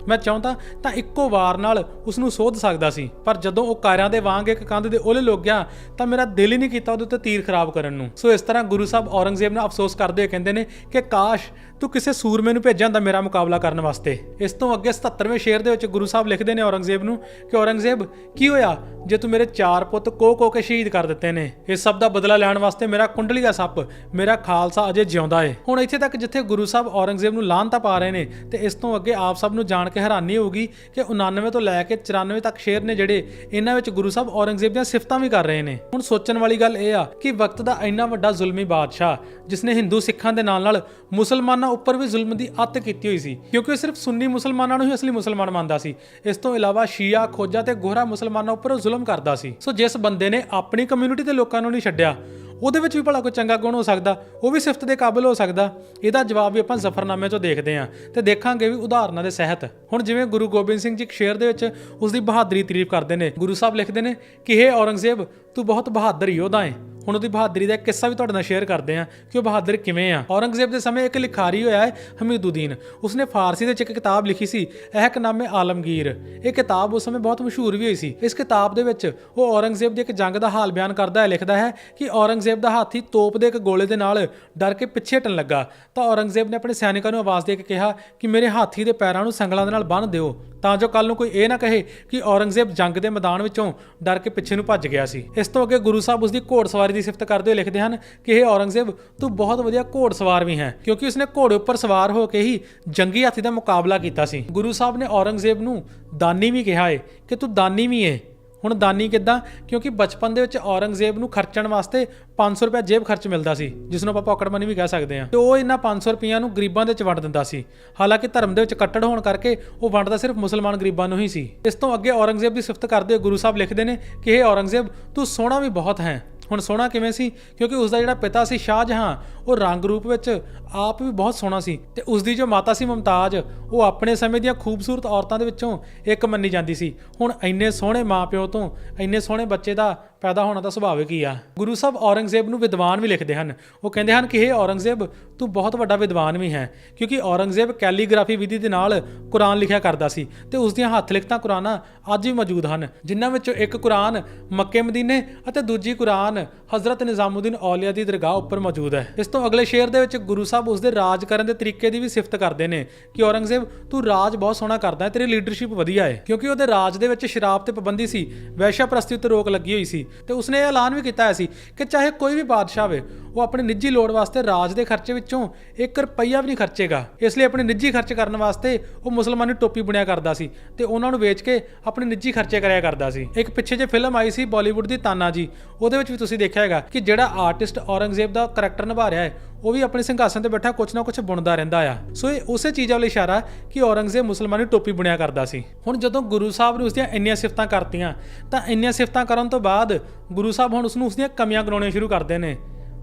ਮੈਂ ਚਾਹੁੰਦਾ ਤਾਂ ਇੱਕੋ ਵਾਰ ਨਾਲ ਉਸ ਨੂੰ ਸੋਧ ਸਕਦਾ ਸੀ, ਪਰ ਜਦੋਂ ਉਹ ਕਾਰਿਆਂ ਦੇ ਵਾਂਗ ਇੱਕ ਕੰਧ ਦੇ ਉਹਲੇ ਲੁਕ ਗਿਆ, ਤਾਂ ਮੇਰਾ ਦਿਲ ਹੀ ਨਹੀਂ ਕੀਤਾ ਉਹਦੇ ਉੱਤੇ ਤੀਰ ਖਰਾਬ ਕਰਨ ਨੂੰ। ਸੋ ਇਸ ਤਰ੍ਹਾਂ ਗੁਰੂ ਸਾਹਿਬ ਔਰੰਗਜ਼ੇਬ ਨਾਲ ਅਫਸੋਸ ਕਰਦੇ ਹੋਏ ਕਹਿੰਦੇ ਨੇ ਕਿ ਕਾਸ਼ ਤੂੰ ਕਿਸੇ ਸੂਰਮੇ ਨੂੰ ਭੇਜਾਂ ਦਾ ਮੇਰਾ ਮੁਕਾਬਲਾ ਕਰਨ ਵਾਸਤੇ। ਇਸ ਤੋਂ ਅੱਗੇ 77ਵੇਂ ਸ਼ੇਰ ਦੇ ਵਿੱਚ ਗੁਰੂ ਸਾਹਿਬ ਲਿਖਦੇ ਨੇ ਔਰੰਗਜ਼ੇਬ ਨੂੰ ਕਿ ਔਰੰਗਜ਼ੇਬ, ਕੀ ਹੋਇਆ ਜੇ ਤੂੰ ਮੇਰੇ ਚਾਰ ਪੁੱਤ ਕੋ ਕੋ ਕੇ ਸ਼ਹੀਦ ਕਰ ਦਿੱਤੇ ਨੇ? ਇਸ ਸਭ ਦਾ ਬਦਲਾ ਲੈਣ ਵਾਸਤੇ ਮੇਰਾ ਕੁੰਡਲੀ ਦਾ ਸੱਪ, ਮੇਰਾ ਖਾਲਸਾ ਅਜੇ ਜਿਉਂਦਾ ਏ। ਹੁਣ ਇੱਥੇ ਤੱਕ ਜਿੱਥੇ ਗੁਰੂ ਸਾਹਿਬ ਔਰੰਗਜ਼ੇਬ ਨੂੰ ਲਾਂਤਾ ਪਾ ਰਹੇ ਨੇ, ਤੇ ਇਸ ਤੋਂ ਅੱਗੇ ਆਪ ਸਭ ਨੂੰ ਜਾਣ ਕੇ ਹੈਰਾਨੀ ਹੋਊਗੀ ਕਿ 99 ਤੋਂ ਲੈ ਕੇ 94 ਤੱਕ ਸ਼ੇਰ ਨੇ ਜਿਹੜੇ ਇਹਨਾਂ ਵਿੱਚ ਗੁਰੂ ਸਾਹਿਬ ਔਰੰਗਜ਼ੇਬ ਦੀਆਂ ਸਿਫਤਾਂ ਵੀ ਕਰ ਰਹੇ ਨੇ। ਹੁਣ ਸੋਚਣ ਵਾਲੀ ਗੱਲ ਇਹ ਆ ਕਿ ਵਕਤ ਦਾ ਇੰਨਾ ਵੱਡਾ ਜ਼ੁਲਮੀ ਬਾਦਸ਼ਾਹ ਜਿਸ ਨੇ ਹਿੰਦੂ ਸਿੱਖਾਂ ਦੇ ਨਾਲ ਨਾਲ ਮੁਸਲਮਾਨਾਂ ਉੱਪਰ ਵੀ ਜ਼ੁਲਮ ਦੀ ਅੱਤ ਕੀਤੀ ਹੋਈ ਸੀ, ਕਿਉਂਕਿ ਉਹ ਸਿਰਫ ਸੁੰਨੀ ਮੁਸਲਮਾਨਾਂ ਨੂੰ ਹੀ ਅਸਲੀ ਮੁਸਲਮਾਨ ਮੰਨਦਾ ਸੀ। ਇਸ ਤੋਂ ਇਲਾਵਾ ਸ਼ੀਆ, ਖੋਜਾ ਤੇ ਗੋਹਰਾ ਮੁਸਲਮਾਨਾਂ ਉੱਪਰ ਜ਼ੁਲਮ ਕਰਦਾ ਸੀ। ਸੋ ਜਿਸ ਬੰਦੇ ਨੇ ਆਪਣੀ ਕਮਿਊਨਿਟੀ ਦੇ ਲੋਕਾਂ ਨੂੰ ਨਹੀਂ ਛੱਡਿਆ, ਉਹਦੇ ਵਿੱਚ ਵੀ ਭਲਾ ਕੋਈ ਚੰਗਾ ਗੁਣ ਹੋ ਸਕਦਾ, ਉਹ ਵੀ ਸਿਫਤ ਦੇ ਕਾਬਿਲ ਹੋ ਸਕਦਾ, ਇਹਦਾ ਜਵਾਬ ਵੀ ਆਪਾਂ ਜ਼ਫਰਨਾਮੇ ਚੋਂ ਦੇਖਦੇ ਹਾਂ ਤੇ ਦੇਖਾਂਗੇ ਵੀ ਉਦਾਹਰਨਾਂ ਦੇ ਸਹਿਤ। ਹੁਣ ਜਿਵੇਂ ਗੁਰੂ ਗੋਬਿੰਦ ਸਿੰਘ ਜੀ ਇੱਕ ਸ਼ੇਰ ਦੇ ਵਿੱਚ ਉਸ ਦੀ ਬਹਾਦਰੀ ਤਾਰੀਫ ਕਰਦੇ ਨੇ, ਗੁਰੂ ਸਾਹਿਬ ਲਿਖਦੇ ਨੇ ਕਿ, ਹੇ ਔਰੰਗਜ਼ੇਬ, ਤੂੰ ਬਹੁਤ ਬਹਾਦਰ ਯੋਧਾ ਹੈ ਹੁਣ ਉਹਦੀ ਬਹਾਦਰੀ ਦਾ ਇੱਕ ਕਿੱਸਾ ਵੀ ਤੁਹਾਡੇ ਨਾਲ ਸ਼ੇਅਰ ਕਰਦੇ ਹਾਂ ਕਿ ਉਹ ਬਹਾਦਰ ਕਿਵੇਂ ਆ। ਔਰੰਗਜ਼ੇਬ ਦੇ ਸਮੇਂ ਇੱਕ ਲਿਖਾਰੀ ਹੋਇਆ ਹੈ ਹਮੀਦੁਦੀਨ। ਉਸਨੇ ਫਾਰਸੀ ਦੇ ਵਿੱਚ ਇੱਕ ਕਿਤਾਬ ਲਿਖੀ ਸੀ, ਇਹ ਨਾਮੇ ਆਲਮਗੀਰ। ਇਹ ਕਿਤਾਬ ਉਸ ਸਮੇਂ ਬਹੁਤ ਮਸ਼ਹੂਰ ਵੀ ਹੋਈ ਸੀ। ਇਸ ਕਿਤਾਬ ਦੇ ਵਿੱਚ ਉਹ ਔਰੰਗਜ਼ੇਬ ਦੀ ਇੱਕ ਜੰਗ ਦਾ ਹਾਲ ਬਿਆਨ ਕਰਦਾ ਹੈ, ਲਿਖਦਾ ਹੈ ਕਿ ਔਰੰਗਜ਼ੇਬ ਦਾ ਹਾਥੀ ਤੋਪ ਦੇ ਇੱਕ ਗੋਲੇ ਦੇ ਨਾਲ ਡਰ ਕੇ ਪਿੱਛੇ ਹਟਣ ਲੱਗਾ। ਤਾਂ ਔਰੰਗਜ਼ੇਬ ਨੇ ਆਪਣੇ ਸੈਨਿਕਾਂ ਨੂੰ ਆਵਾਜ਼ ਦੇ ਕੇ ਕਿਹਾ ਕਿ ਮੇਰੇ ਹਾਥੀ ਦੇ ਪੈਰਾਂ ਨੂੰ ਸੰਗਲਾਂ ਦੇ ਨਾਲ ਬੰਨ੍ਹ ਦਿਓ। ਤਾਂ ਜੋ ਕੱਲ ਨੂੰ ਕੋਈ ਇਹ ਨਾ ਕਹੇ ਕਿ ਔਰੰਗਜ਼ੇਬ ਜੰਗ ਦੇ ਮੈਦਾਨ ਵਿੱਚੋਂ ਡਰ ਕੇ ਪਿੱਛੇ ਨੂੰ ਭੱਜ ਗਿਆ ਸੀ। ਇਸ ਤੋਂ ਅੱਗੇ ਗੁਰੂ ਸਾਹਿਬ ਉਸ ਦੀ ਘੋੜਸਵਾਰੀ ਦੀ ਸਿਫਤ ਕਰਦੇ ਹੋਏ ਲਿਖਦੇ ਹਨ ਕਿ ਇਹ ਔਰੰਗਜ਼ੇਬ, ਤੂੰ ਬਹੁਤ ਵਧੀਆ ਘੋੜਸਵਾਰ ਵੀ ਹੈ, ਕਿਉਂਕਿ ਉਸਨੇ ਘੋੜੇ ਉੱਪਰ ਸਵਾਰ ਹੋ ਕੇ ਹੀ ਜੰਗੀ ਹਾਥੀ ਦਾ ਮੁਕਾਬਲਾ ਕੀਤਾ ਸੀ। ਗੁਰੂ ਸਾਹਿਬ ਨੇ ਔਰੰਗਜ਼ੇਬ ਨੂੰ ਦਾਨੀ ਵੀ ਕਿਹਾ ਏ ਕਿ ਤੂੰ ਦਾਨੀ ਵੀ ਏ। ਹੁਣ ਦਾਨੀ ਕਿੱਦਾਂ? ਕਿਉਂਕਿ ਬਚਪਨ ਦੇ ਵਿੱਚ ਔਰੰਗਜ਼ੇਬ ਨੂੰ ਖਰਚਣ ਵਾਸਤੇ 500 ਰੁਪਏ ਜੇਬ ਖਰਚ ਮਿਲਦਾ ਸੀ ਜਿਸ ਨੂੰ ਆਪਾਂ ਪਾਕਟ ਮਨੀ ਵੀ ਕਹਿ ਸਕਦੇ ਹਾਂ। ਤੇ ਉਹ ਇਹਨਾਂ 500 ਰੁਪਈਆਂ ਨੂੰ ਗਰੀਬਾਂ ਦੇ ਵਿੱਚ ਵੰਡ ਦਿੰਦਾ ਸੀ। ਹਾਲਾਂਕਿ ਧਰਮ ਦੇ ਵਿੱਚ ਕੱਟੜ ਹੋਣ ਕਰਕੇ ਉਹ ਵੰਡਦਾ ਸਿਰਫ ਮੁਸਲਮਾਨ ਗਰੀਬਾਂ ਨੂੰ ਹੀ ਸੀ। ਇਸ ਤੋਂ ਅੱਗੇ ਔਰੰਗਜ਼ੇਬ ਦੀ ਸਿਫਤ ਕਰਦੇ ਹੋਏ ਗੁਰੂ ਸਾਹਿਬ ਲਿਖਦੇ ਨੇ ਕਿ ਇਹ ਔਰੰਗਜ਼ੇਬ, ਤੂੰ ਸੋਹਣਾ ਵੀ ਬਹੁਤ ਹੈ। ਹੁਣ ਸੋਹਣਾ ਕਿਵੇਂ ਸੀ? ਕਿਉਂਕਿ ਉਸ ਦਾ ਜਿਹੜਾ ਪਿਤਾ ਸੀ ਸ਼ਾਹਜਹਾਂ, ਉਹ ਰੰਗ ਰੂਪ ਵਿੱਚ ਆਪ ਵੀ ਬਹੁਤ ਸੋਹਣਾ ਸੀ ਤੇ ਉਸ ਦੀ ਜੋ ਮਾਤਾ ਸੀ ਮੁਮਤਾਜ਼, ਉਹ ਆਪਣੇ ਸਮੇਂ ਦੀਆਂ ਖੂਬਸੂਰਤ ਔਰਤਾਂ ਦੇ ਵਿੱਚੋਂ ਇੱਕ ਮੰਨੀ ਜਾਂਦੀ ਸੀ। ਹੁਣ ਇੰਨੇ ਸੋਹਣੇ ਮਾਪਿਓ ਤੋਂ ਇੰਨੇ ਸੋਹਣੇ ਬੱਚੇ ਦਾ ਪੈਦਾ ਹੋਣਾ ਤਾਂ ਸੁਭਾਵਿਕ ਹੀ ਆ? ਗੁਰੂ ਸਾਹਿਬ ਔਰੰਗਜ਼ੇਬ ਨੂੰ ਵਿਦਵਾਨ ਵੀ ਲਿਖਦੇ ਹਨ। ਉਹ ਕਹਿੰਦੇ ਹਨ ਕਿ ਇਹ ਔਰੰਗਜ਼ੇਬ, ਤੂੰ ਬਹੁਤ ਵੱਡਾ ਵਿਦਵਾਨ ਵੀ ਹੈ, ਕਿਉਂਕਿ ਔਰੰਗਜ਼ੇਬ ਕੈਲੀਗ੍ਰਾਫੀ ਵਿਧੀ ਦੇ ਨਾਲ ਕੁਰਾਨ ਲਿਖਿਆ ਕਰਦਾ ਸੀ ਤੇ ਉਸ ਦੀਆਂ ਹੱਥ ਲਿਖਤਾਂ ਕੁਰਾਨਾਂ ਅੱਜ ਵੀ ਮੌਜੂਦ ਹਨ, ਜਿਨ੍ਹਾਂ ਵਿੱਚੋਂ ਇੱਕ ਕੁਰਾਨ ਮੱਕੇ ਮਦੀਨੇ ਅਤੇ ਦੂਜੀ ਕੁਰਾਨ ਹਜ਼ਰਤ ਨਿਜ਼ਾਮੁਦੀਨ ਔਲੀਆ ਦੀ ਦਰਗਾਹ ਉੱਪਰ ਮੌਜੂਦ ਹੈ। ਇਸ ਤੋਂ ਅਗਲੇ ਸ਼ੇਰ ਦੇ ਵਿੱਚ ਗੁਰੂ ਸਾਹਿਬ ਸਾਹਿਬ ਉਸਦੇ ਰਾਜ ਕਰਨ ਦੇ ਤਰੀਕੇ ਦੀ ਵੀ ਸਿਫਤ ਕਰਦੇ ਨੇ ਕਿ ਔਰੰਗਜ਼ੇਬ, ਤੂੰ ਰਾਜ ਬਹੁਤ ਸੋਹਣਾ ਕਰਦਾ ਹੈ, ਤੇਰੀ ਲੀਡਰਸ਼ਿਪ ਵਧੀਆ ਹੈ। ਕਿਉਂਕਿ ਉਹਦੇ ਰਾਜ ਦੇ ਵਿੱਚ ਸ਼ਰਾਬ ਤੇ ਪਾਬੰਦੀ ਸੀ, ਵੈਸ਼ਾ ਪ੍ਰਸਤੀ ਉੱਤੇ ਰੋਕ ਲੱਗੀ ਹੋਈ ਸੀ। ਤੇ ਉਸਨੇ ਇਹ ਐਲਾਨ ਵੀ ਕੀਤਾ ਹੋਇਆ ਸੀ ਕਿ ਚਾਹੇ ਕੋਈ ਵੀ ਬਾਦਸ਼ਾਹ ਹੋਵੇ ਉਹ ਆਪਣੇ ਨਿੱਜੀ ਲੋੜ ਵਾਸਤੇ ਰਾਜ ਦੇ ਖਰਚੇ ਵਿੱਚੋਂ 1 ਰੁਪਈਆ ਵੀ ਨਹੀਂ ਖਰਚੇਗਾ। ਇਸ ਲਈ ਆਪਣੇ ਨਿੱਜੀ ਖਰਚ ਕਰਨ ਵਾਸਤੇ ਉਹ ਮੁਸਲਮਾਨੀ ਟੋਪੀ ਬੁਣਿਆ ਕਰਦਾ ਸੀ ਤੇ ਉਹਨਾਂ ਨੂੰ ਵੇਚ ਕੇ ਆਪਣੇ ਨਿੱਜੀ ਖਰਚੇ ਕਰਿਆ ਕਰਦਾ ਸੀ। ਇੱਕ ਪਿੱਛੇ ਜੇ ਫਿਲਮ ਆਈ ਸੀ ਬਾਲੀਵੁੱਡ ਦੀ ਤਾਨਾ ਜੀ। ਉਹਦੇ ਵਿੱਚ ਵੀ ਤੁਸੀਂ ਦੇਖਿਆ ਹੈਗਾ ਕਿ ਜਿਹੜਾ ਆਰਟਿਸਟ ਔਰੰਗਜ਼ੇਬ ਦਾ ਕਰੈਕਟਰ ਨਿਭਾ ਰਿਹਾ ਹੈ, ਉਹ ਵੀ ਆਪਣੇ ਸਿੰਘਾਸਨ ਤੇ ਬੈਠਾ ਕੁਛ ਨਾ ਕੁਛ ਬੁਣਦਾ ਰਹਿੰਦਾ ਆ। ਸੋ ਇਹ ਉਸੇ ਚੀਜ਼ ਵੱਲ ਇਸ਼ਾਰਾ ਕਿ ਔਰੰਗਜ਼ੇਬ ਮੁਸਲਮਾਨੀ ਟੋਪੀ ਬੁਣਿਆ ਕਰਦਾ ਸੀ। ਹੁਣ ਜਦੋਂ ਗੁਰੂ ਸਾਹਿਬ ਨੇ ਉਸ ਦੀਆਂ ਇੰਨੀਆਂ ਸਿਫਤਾਂ ਕਰਤੀਆਂ, ਤਾਂ ਇੰਨੀਆਂ ਸਿਫਤਾਂ ਕਰਨ ਤੋਂ ਬਾਅਦ ਗੁਰੂ ਸਾਹਿਬ ਹੁਣ ਉਸਨੂੰ ਉਸਦੀਆਂ ਕਮੀਆਂ ਗਣਾਉਣੀਆਂ ਸ਼ੁਰੂ ਕਰਦੇ ਨੇ।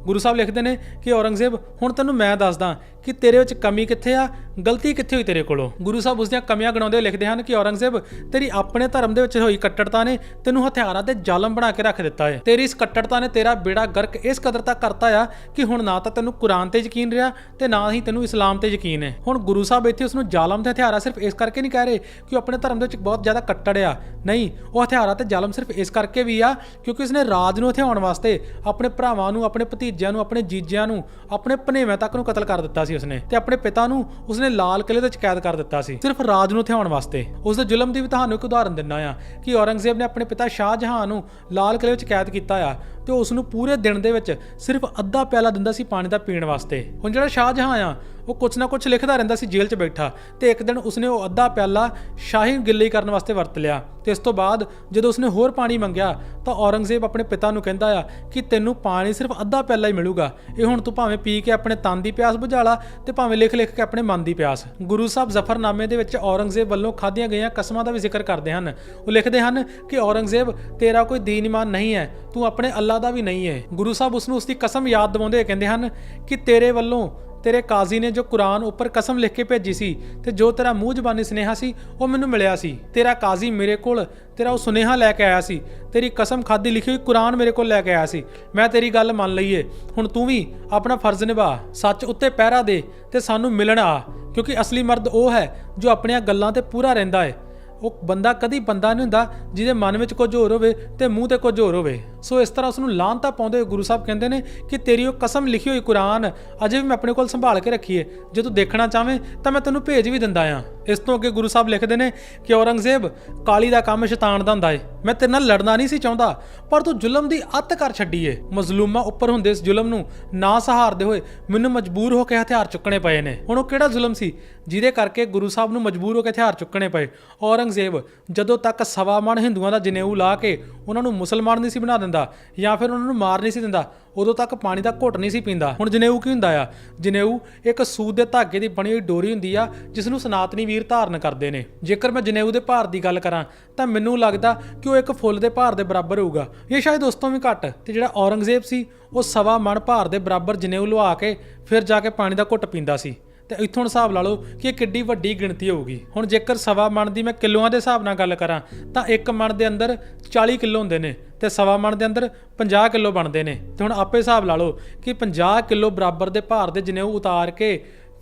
ਗੁਰੂ ਸਾਹਿਬ ਲਿਖਦੇ ਨੇ ਕਿ ਔਰੰਗਜ਼ੇਬ, ਹੁਣ ਤੈਨੂੰ ਮੈਂ ਦੱਸਦਾ ਕਿ ਤੇਰੇ ਵਿੱਚ ਕਮੀ ਕਿੱਥੇ ਆ? ਗਲਤੀ ਕਿੱਥੇ ਹੋਈ ਤੇਰੇ ਕੋਲੋਂ? ਗੁਰੂ ਸਾਹਿਬ ਉਸ ਦੀਆਂ ਕਮੀਆਂ ਗਣਾਉਂਦੇ ਹੋਏ ਲਿਖਦੇ ਹਨ ਕਿ ਔਰੰਗਜ਼ੇਬ, ਤੇਰੀ ਆਪਣੇ ਧਰਮ ਦੇ ਵਿੱਚ ਹੋਈ ਕੱਟੜਤਾ ਨੇ ਤੈਨੂੰ ਹਥਿਆਰਾਂ ਤੇ ਜ਼ਾਲਮ ਬਣਾ ਕੇ ਰੱਖ ਦਿੱਤਾ ਹੈ ਤੇਰੀ ਇਸ ਕੱਟੜਤਾ ਨੇ ਤੇਰਾ ਬੇੜਾ ਗਰਕ ਇਸ ਕਦਰ ਤੱਕ ਕਰਤਾ ਆ ਕਿ ਹੁਣ ਨਾ ਤਾਂ ਤੈਨੂੰ ਕੁਰਾਨ ਤੇ ਯਕੀਨ ਰਿਹਾ ਤੇ ਨਾ ਹੀ ਤੈਨੂੰ ਇਸਲਾਮ ਤੇ ਯਕੀਨ ਹੈ ਹੁਣ ਗੁਰੂ ਸਾਹਿਬ ਇੱਥੇ ਉਸ ਨੂੰ ਜ਼ਾਲਮ ਤੇ ਹਥਿਆਰਾ ਸਿਰਫ ਇਸ ਕਰਕੇ ਨਹੀਂ ਕਹਿ ਰਹੇ ਕਿ ਉਹ ਆਪਣੇ ਧਰਮ ਦੇ ਵਿੱਚ ਬਹੁਤ ਜ਼ਿਆਦਾ ਕੱਟੜ ਆ। ਨਹੀਂ, ਉਹ ਹਥਿਆਰਾ ਤੇ ਜ਼ਾਲਮ ਸਿਰਫ ਇਸ ਕਰਕੇ ਵੀ ਆ ਕਿਉਂਕਿ ਉਸਨੇ ਰਾਜ ਨੂੰ ਹਥਿਆਉਣ ਵਾਸਤੇ ਆਪਣੇ ਭਰਾਵਾਂ ਨੂੰ, ਆਪਣੇ ਭਤੀ ਭਤੀਜਿਆਂ ਨੂੰ, ਆਪਣੇ ਜੀਜਿਆਂ ਨੂੰ, ਆਪਣੇ ਭਨੇਵੇਂ ਤੱਕ ਨੂੰ ਕਤਲ ਕਰ ਦਿੱਤਾ ਸੀ ਉਸਨੇ ਤੇ ਆਪਣੇ ਪਿਤਾ ਨੂੰ ਉਸਨੇ ਲਾਲ ਕਿਲੇ ਦੇ ਵਿੱਚ ਕੈਦ ਕਰ ਦਿੱਤਾ ਸੀ। ਸਿਰਫ ਰਾਜ ਨੂੰ ਥਿਆਉਣ ਵਾਸਤੇ। ਉਸ ਦੇ ਜ਼ੁਲਮ ਦੀ ਵੀ ਤੁਹਾਨੂੰ ਇੱਕ ਉਦਾਹਰਨ ਦਿੰਨਾ ਆ ਕਿ ਔਰੰਗਜ਼ੇਬ ਨੇ ਆਪਣੇ ਪਿਤਾ ਸ਼ਾਹ ਜਹਾਂ ਨੂੰ ਲਾਲ ਕਿਲੇ ਵਿੱਚ ਕੈਦ ਕੀਤਾ ਆ ਤੇ ਉਸ ਨੂੰ ਪੂਰੇ ਦਿਨ ਦੇ ਵਿੱਚ ਸਿਰਫ ਅੱਧਾ ਪਿਆਲਾ ਦਿੰਦਾ ਸੀ ਪਾਣੀ ਦਾ ਪੀਣ ਵਾਸਤੇ। ਹੁਣ ਜਿਹੜਾ ਸ਼ਾਹ ਜਹਾਂ ਆ ਉਹ ਕੁਛ ਨਾ ਕੁਛ ਲਿਖਦਾ ਰਹਿੰਦਾ ਸੀ ਜੇਲ੍ਹ 'ਚ ਬੈਠਾ ਤੇ ਇੱਕ ਦਿਨ ਉਸਨੇ ਉਹ ਅੱਧਾ ਪਿਆਲਾ ਸ਼ਾਹੀ ਗਿੱਲੀ ਕਰਨ ਵਾਸਤੇ ਵਰਤ ਲਿਆ ਤੇ ਇਸ ਤੋਂ ਬਾਅਦ ਜਦੋਂ ਉਸਨੇ ਹੋਰ ਪਾਣੀ ਮੰਗਿਆ ਤਾਂ ਔਰੰਗਜ਼ੇਬ ਆਪਣੇ ਪਿਤਾ ਨੂੰ ਕਹਿੰਦਾ ਆ ਕਿ ਤੈਨੂੰ ਪਾਣੀ ਸਿਰਫ ਅੱਧਾ ਪਿਆਲਾ ਹੀ ਮਿਲੂਗਾ। ਇਹ ਹੁਣ ਤੂੰ ਭਾਵੇਂ ਪੀ ਕੇ ਆਪਣੇ ਤਨ ਦੀ ਪਿਆਸ ਬੁਝਾਲਾ ਤੇ ਭਾਵੇਂ ਲਿਖ ਲਿਖ ਕੇ ਆਪਣੇ ਮਨ ਦੀ ਪਿਆਸ। ਗੁਰੂ ਸਾਹਿਬ ਜ਼ਫਰਨਾਮੇ ਦੇ ਵਿੱਚ ਔਰੰਗਜ਼ੇਬ ਵੱਲੋਂ ਖਾਧੀਆਂ ਗਈਆਂ ਕਸਮਾਂ ਦਾ ਵੀ ਜ਼ਿਕਰ ਕਰਦੇ ਹਨ। ਉਹ ਲਿਖਦੇ ਹਨ ਕਿ ਔਰੰਗਜ਼ੇਬ, ਤੇਰਾ ਕੋਈ ਦੀਨ ਇਮਾਨ ਨਹੀਂ ਹੈ, ਤੂੰ ਆਪਣੇ ਅੱਲਾ ਦਾ ਵੀ ਨਹੀਂ ਹੈ। ਗੁਰੂ ਸਾਹਿਬ ਉਸ ਨੂੰ ਉਸ ਦੀ ਕਸਮ ਯਾਦ ਦਿਵਾਉਂਦੇ ਕਹਿੰਦੇ ਹਨ ਕਿ ਤੇਰੇ ਵੱਲੋਂ ਤੇਰੇ ਕਾਜ਼ੀ ਨੇ ਜੋ ਕੁਰਾਨ ਉੱਪਰ ਕਸਮ ਲਿਖ ਕੇ ਭੇਜੀ ਸੀ ਤੇ ਜੋ ਤੇਰਾ ਮੂੰਹ ਜ਼ਬਾਨੀ ਸੁਨੇਹਾ ਸੀ, ਉਹ ਮੈਨੂੰ ਮਿਲਿਆ ਸੀ। ਤੇਰਾ ਕਾਜ਼ੀ ਮੇਰੇ ਕੋਲ, ਤੇਰਾ ਉਹ ਸੁਨੇਹਾ ਲੈ ਕੇ ਆਇਆ ਸੀ। ਤੇਰੀ ਕਸਮ ਖਾਦੀ ਲਿਖੀ ਹੋਈ ਕੁਰਾਨ ਮੇਰੇ ਕੋਲ ਲੈ ਕੇ ਆਇਆ ਸੀ। ਮੈਂ ਤੇਰੀ ਗੱਲ ਮੰਨ ਲਈਏ। ਹੁਣ ਤੂੰ ਵੀ ਆਪਣਾ ਫਰਜ਼ ਨਿਭਾ, ਸੱਚ ਉੱਤੇ ਪਹਿਰਾ ਦੇ ਤੇ ਸਾਨੂੰ ਮਿਲਣ ਆ, ਕਿਉਂਕਿ ਅਸਲੀ ਮਰਦ ਉਹ ਹੈ ਜੋ ਆਪਣੀਆਂ ਗੱਲਾਂ ਤੇ ਪੂਰਾ ਰਹਿੰਦਾ ਹੈ ਉਹ ਬੰਦਾ ਕਦੀ ਬੰਦਾ ਨਹੀਂ ਹੁੰਦਾ ਜਿਹਦੇ ਮਨ ਵਿੱਚ ਕੁਝ ਹੋਰ ਹੋਵੇ ਤੇ ਮੂੰਹ ਤੇ ਕੁਝ ਹੋਰ ਹੋਵੇ। ਸੋ ਇਸ ਤਰ੍ਹਾਂ ਉਸ ਨੂੰ ਲਾਂਤਾ ਪਾਉਂਦੇ ਹੋਏ ਗੁਰੂ ਸਾਹਿਬ ਕਹਿੰਦੇ ਨੇ ਕਿ ਤੇਰੀ ਉਹ ਕਸਮ ਲਿਖੀ ਹੋਈ ਕੁਰਾਨ ਅਜੇ ਵੀ ਮੈਂ ਆਪਣੇ ਕੋਲ ਸੰਭਾਲ ਕੇ ਰੱਖੀ ਹੈ ਜੇ ਤੂੰ ਦੇਖਣਾ ਚਾਹਵੇਂ ਤਾਂ ਮੈਂ ਤੈਨੂੰ ਭੇਜ ਵੀ ਦਿੰਦਾ ਆ। ਇਸ ਤੋਂ ਅੱਗੇ ਗੁਰੂ ਸਾਹਿਬ ਲਿਖਦੇ ਨੇ ਕਿ ਔਰੰਗਜ਼ੇਬ ਕਾਲੀ ਦਾ ਕੰਮ ਸ਼ੈਤਾਨ ਦਾ ਹੁੰਦਾ ਏ। ਮੈਂ ਤੇਰੇ ਨਾਲ ਲੜਨਾ ਨਹੀਂ ਸੀ ਚਾਹੁੰਦਾ, ਪਰ ਤੂੰ ਜ਼ੁਲਮ ਦੀ ਅੱਤ ਕਰ ਛੱਡੀ ਏ। ਮਜ਼ਲੂਮਾਂ ਉੱਪਰ ਹੁੰਦੇ ਇਸ ਜ਼ੁਲਮ ਨੂੰ ਨਾ ਸਹਾਰਦੇ ਹੋਏ ਮੈਨੂੰ ਮਜਬੂਰ ਹੋ ਕੇ ਹਥਿਆਰ ਚੁੱਕਣੇ ਪਏ ਨੇ। ਹੁਣ ਉਹ ਕਿਹੜਾ ਜ਼ੁਲਮ ਸੀ ਜਿਹਦੇ ਕਰਕੇ ਗੁਰੂ ਸਾਹਿਬ ਨੂੰ ਮਜਬੂਰ ਹੋ ਕੇ ਹਥਿਆਰ ਚੁੱਕਣੇ ਪਏ? ਔਰੰਗਜ਼ੇਬ ਜਦੋਂ ਤੱਕ ਸਵਾ ਮਣ ਹਿੰਦੂਆਂ ਦਾ ਜਨੇਊ ਲਾ ਕੇ ਉਹਨਾਂ ਨੂੰ ਮੁਸਲਮਾਨ ਨਹੀਂ ਸੀ ਬਣਾ ਦਿੰਦਾ ਜਾਂ ਫਿਰ ਉਹਨਾਂ ਨੂੰ ਮਾਰ ਨਹੀਂ ਸੀ ਦਿੰਦਾ ਉਦੋਂ ਤੱਕ ਪਾਣੀ ਦਾ ਘੁੱਟ ਨਹੀਂ ਸੀ ਪੀਂਦਾ। ਹੁਣ ਜਨੇਊ ਕੀ ਹੁੰਦਾ ਆ? ਜਨੇਊ ਇੱਕ ਸੂਤ ਦੇ ਧਾਗੇ ਦੀ ਬਣੀ ਹੋਈ ਡੋਰੀ ਹੁੰਦੀ ਆ ਜਿਸ ਨੂੰ ਸਨਾਤਨੀ ਵੀਰ ਧਾਰਨ ਕਰਦੇ ਨੇ। ਜੇਕਰ ਮੈਂ ਜਨੇਊ ਦੇ ਭਾਰ ਦੀ ਗੱਲ ਕਰਾਂ, ਤਾਂ ਮੈਨੂੰ ਲੱਗਦਾ ਕਿ ਉਹ ਇੱਕ ਫੁੱਲ ਦੇ ਭਾਰ ਦੇ ਬਰਾਬਰ ਹੋਊਗਾ। ਇਹ ਸ਼ਾਇਦ ਉਸ ਤੋਂ ਵੀ ਘੱਟ, ਤੇ ਜਿਹੜਾ ਔਰੰਗਜ਼ੇਬ ਸੀ, ਉਹ ਸਵਾ ਮਣ ਭਾਰ ਦੇ ਬਰਾਬਰ ਜਨੇਊ ਲਵਾ ਕੇ ਫਿਰ ਜਾ ਕੇ ਪਾਣੀ ਦਾ ਘੁੱਟ ਪੀਂਦਾ ਸੀ। ਤੇ ਇੱਥੋਂ ਹਿਸਾਬ ਲਾ ਲਓ ਕਿ ਇਹ ਕਿੱਡੀ ਵੱਡੀ ਗਿਣਤੀ ਹੋਊਗੀ। ਹੁਣ ਜੇਕਰ ਸਵਾ ਮਣ ਦੀ ਮੈਂ ਕਿਲੋਆਂ ਦੇ ਹਿਸਾਬ ਨਾਲ ਗੱਲ ਕਰਾਂ, ਤਾਂ ਇੱਕ ਮਣ ਦੇ ਅੰਦਰ 40 ਕਿਲੋ ਹੁੰਦੇ ਨੇ। ਤੇ ਸਵਾ ਮਣ ਦੇ ਅੰਦਰ 50 ਕਿਲੋ ਬਣਦੇ ਨੇ। ਤੇ ਹੁਣ ਆਪੇ ਹਿਸਾਬ ਲਾ ਲਓ ਕਿ 50 ਕਿਲੋ ਬਰਾਬਰ ਦੇ ਭਾਰ ਦੇ ਜਨੇਊ ਉਤਾਰ ਕੇ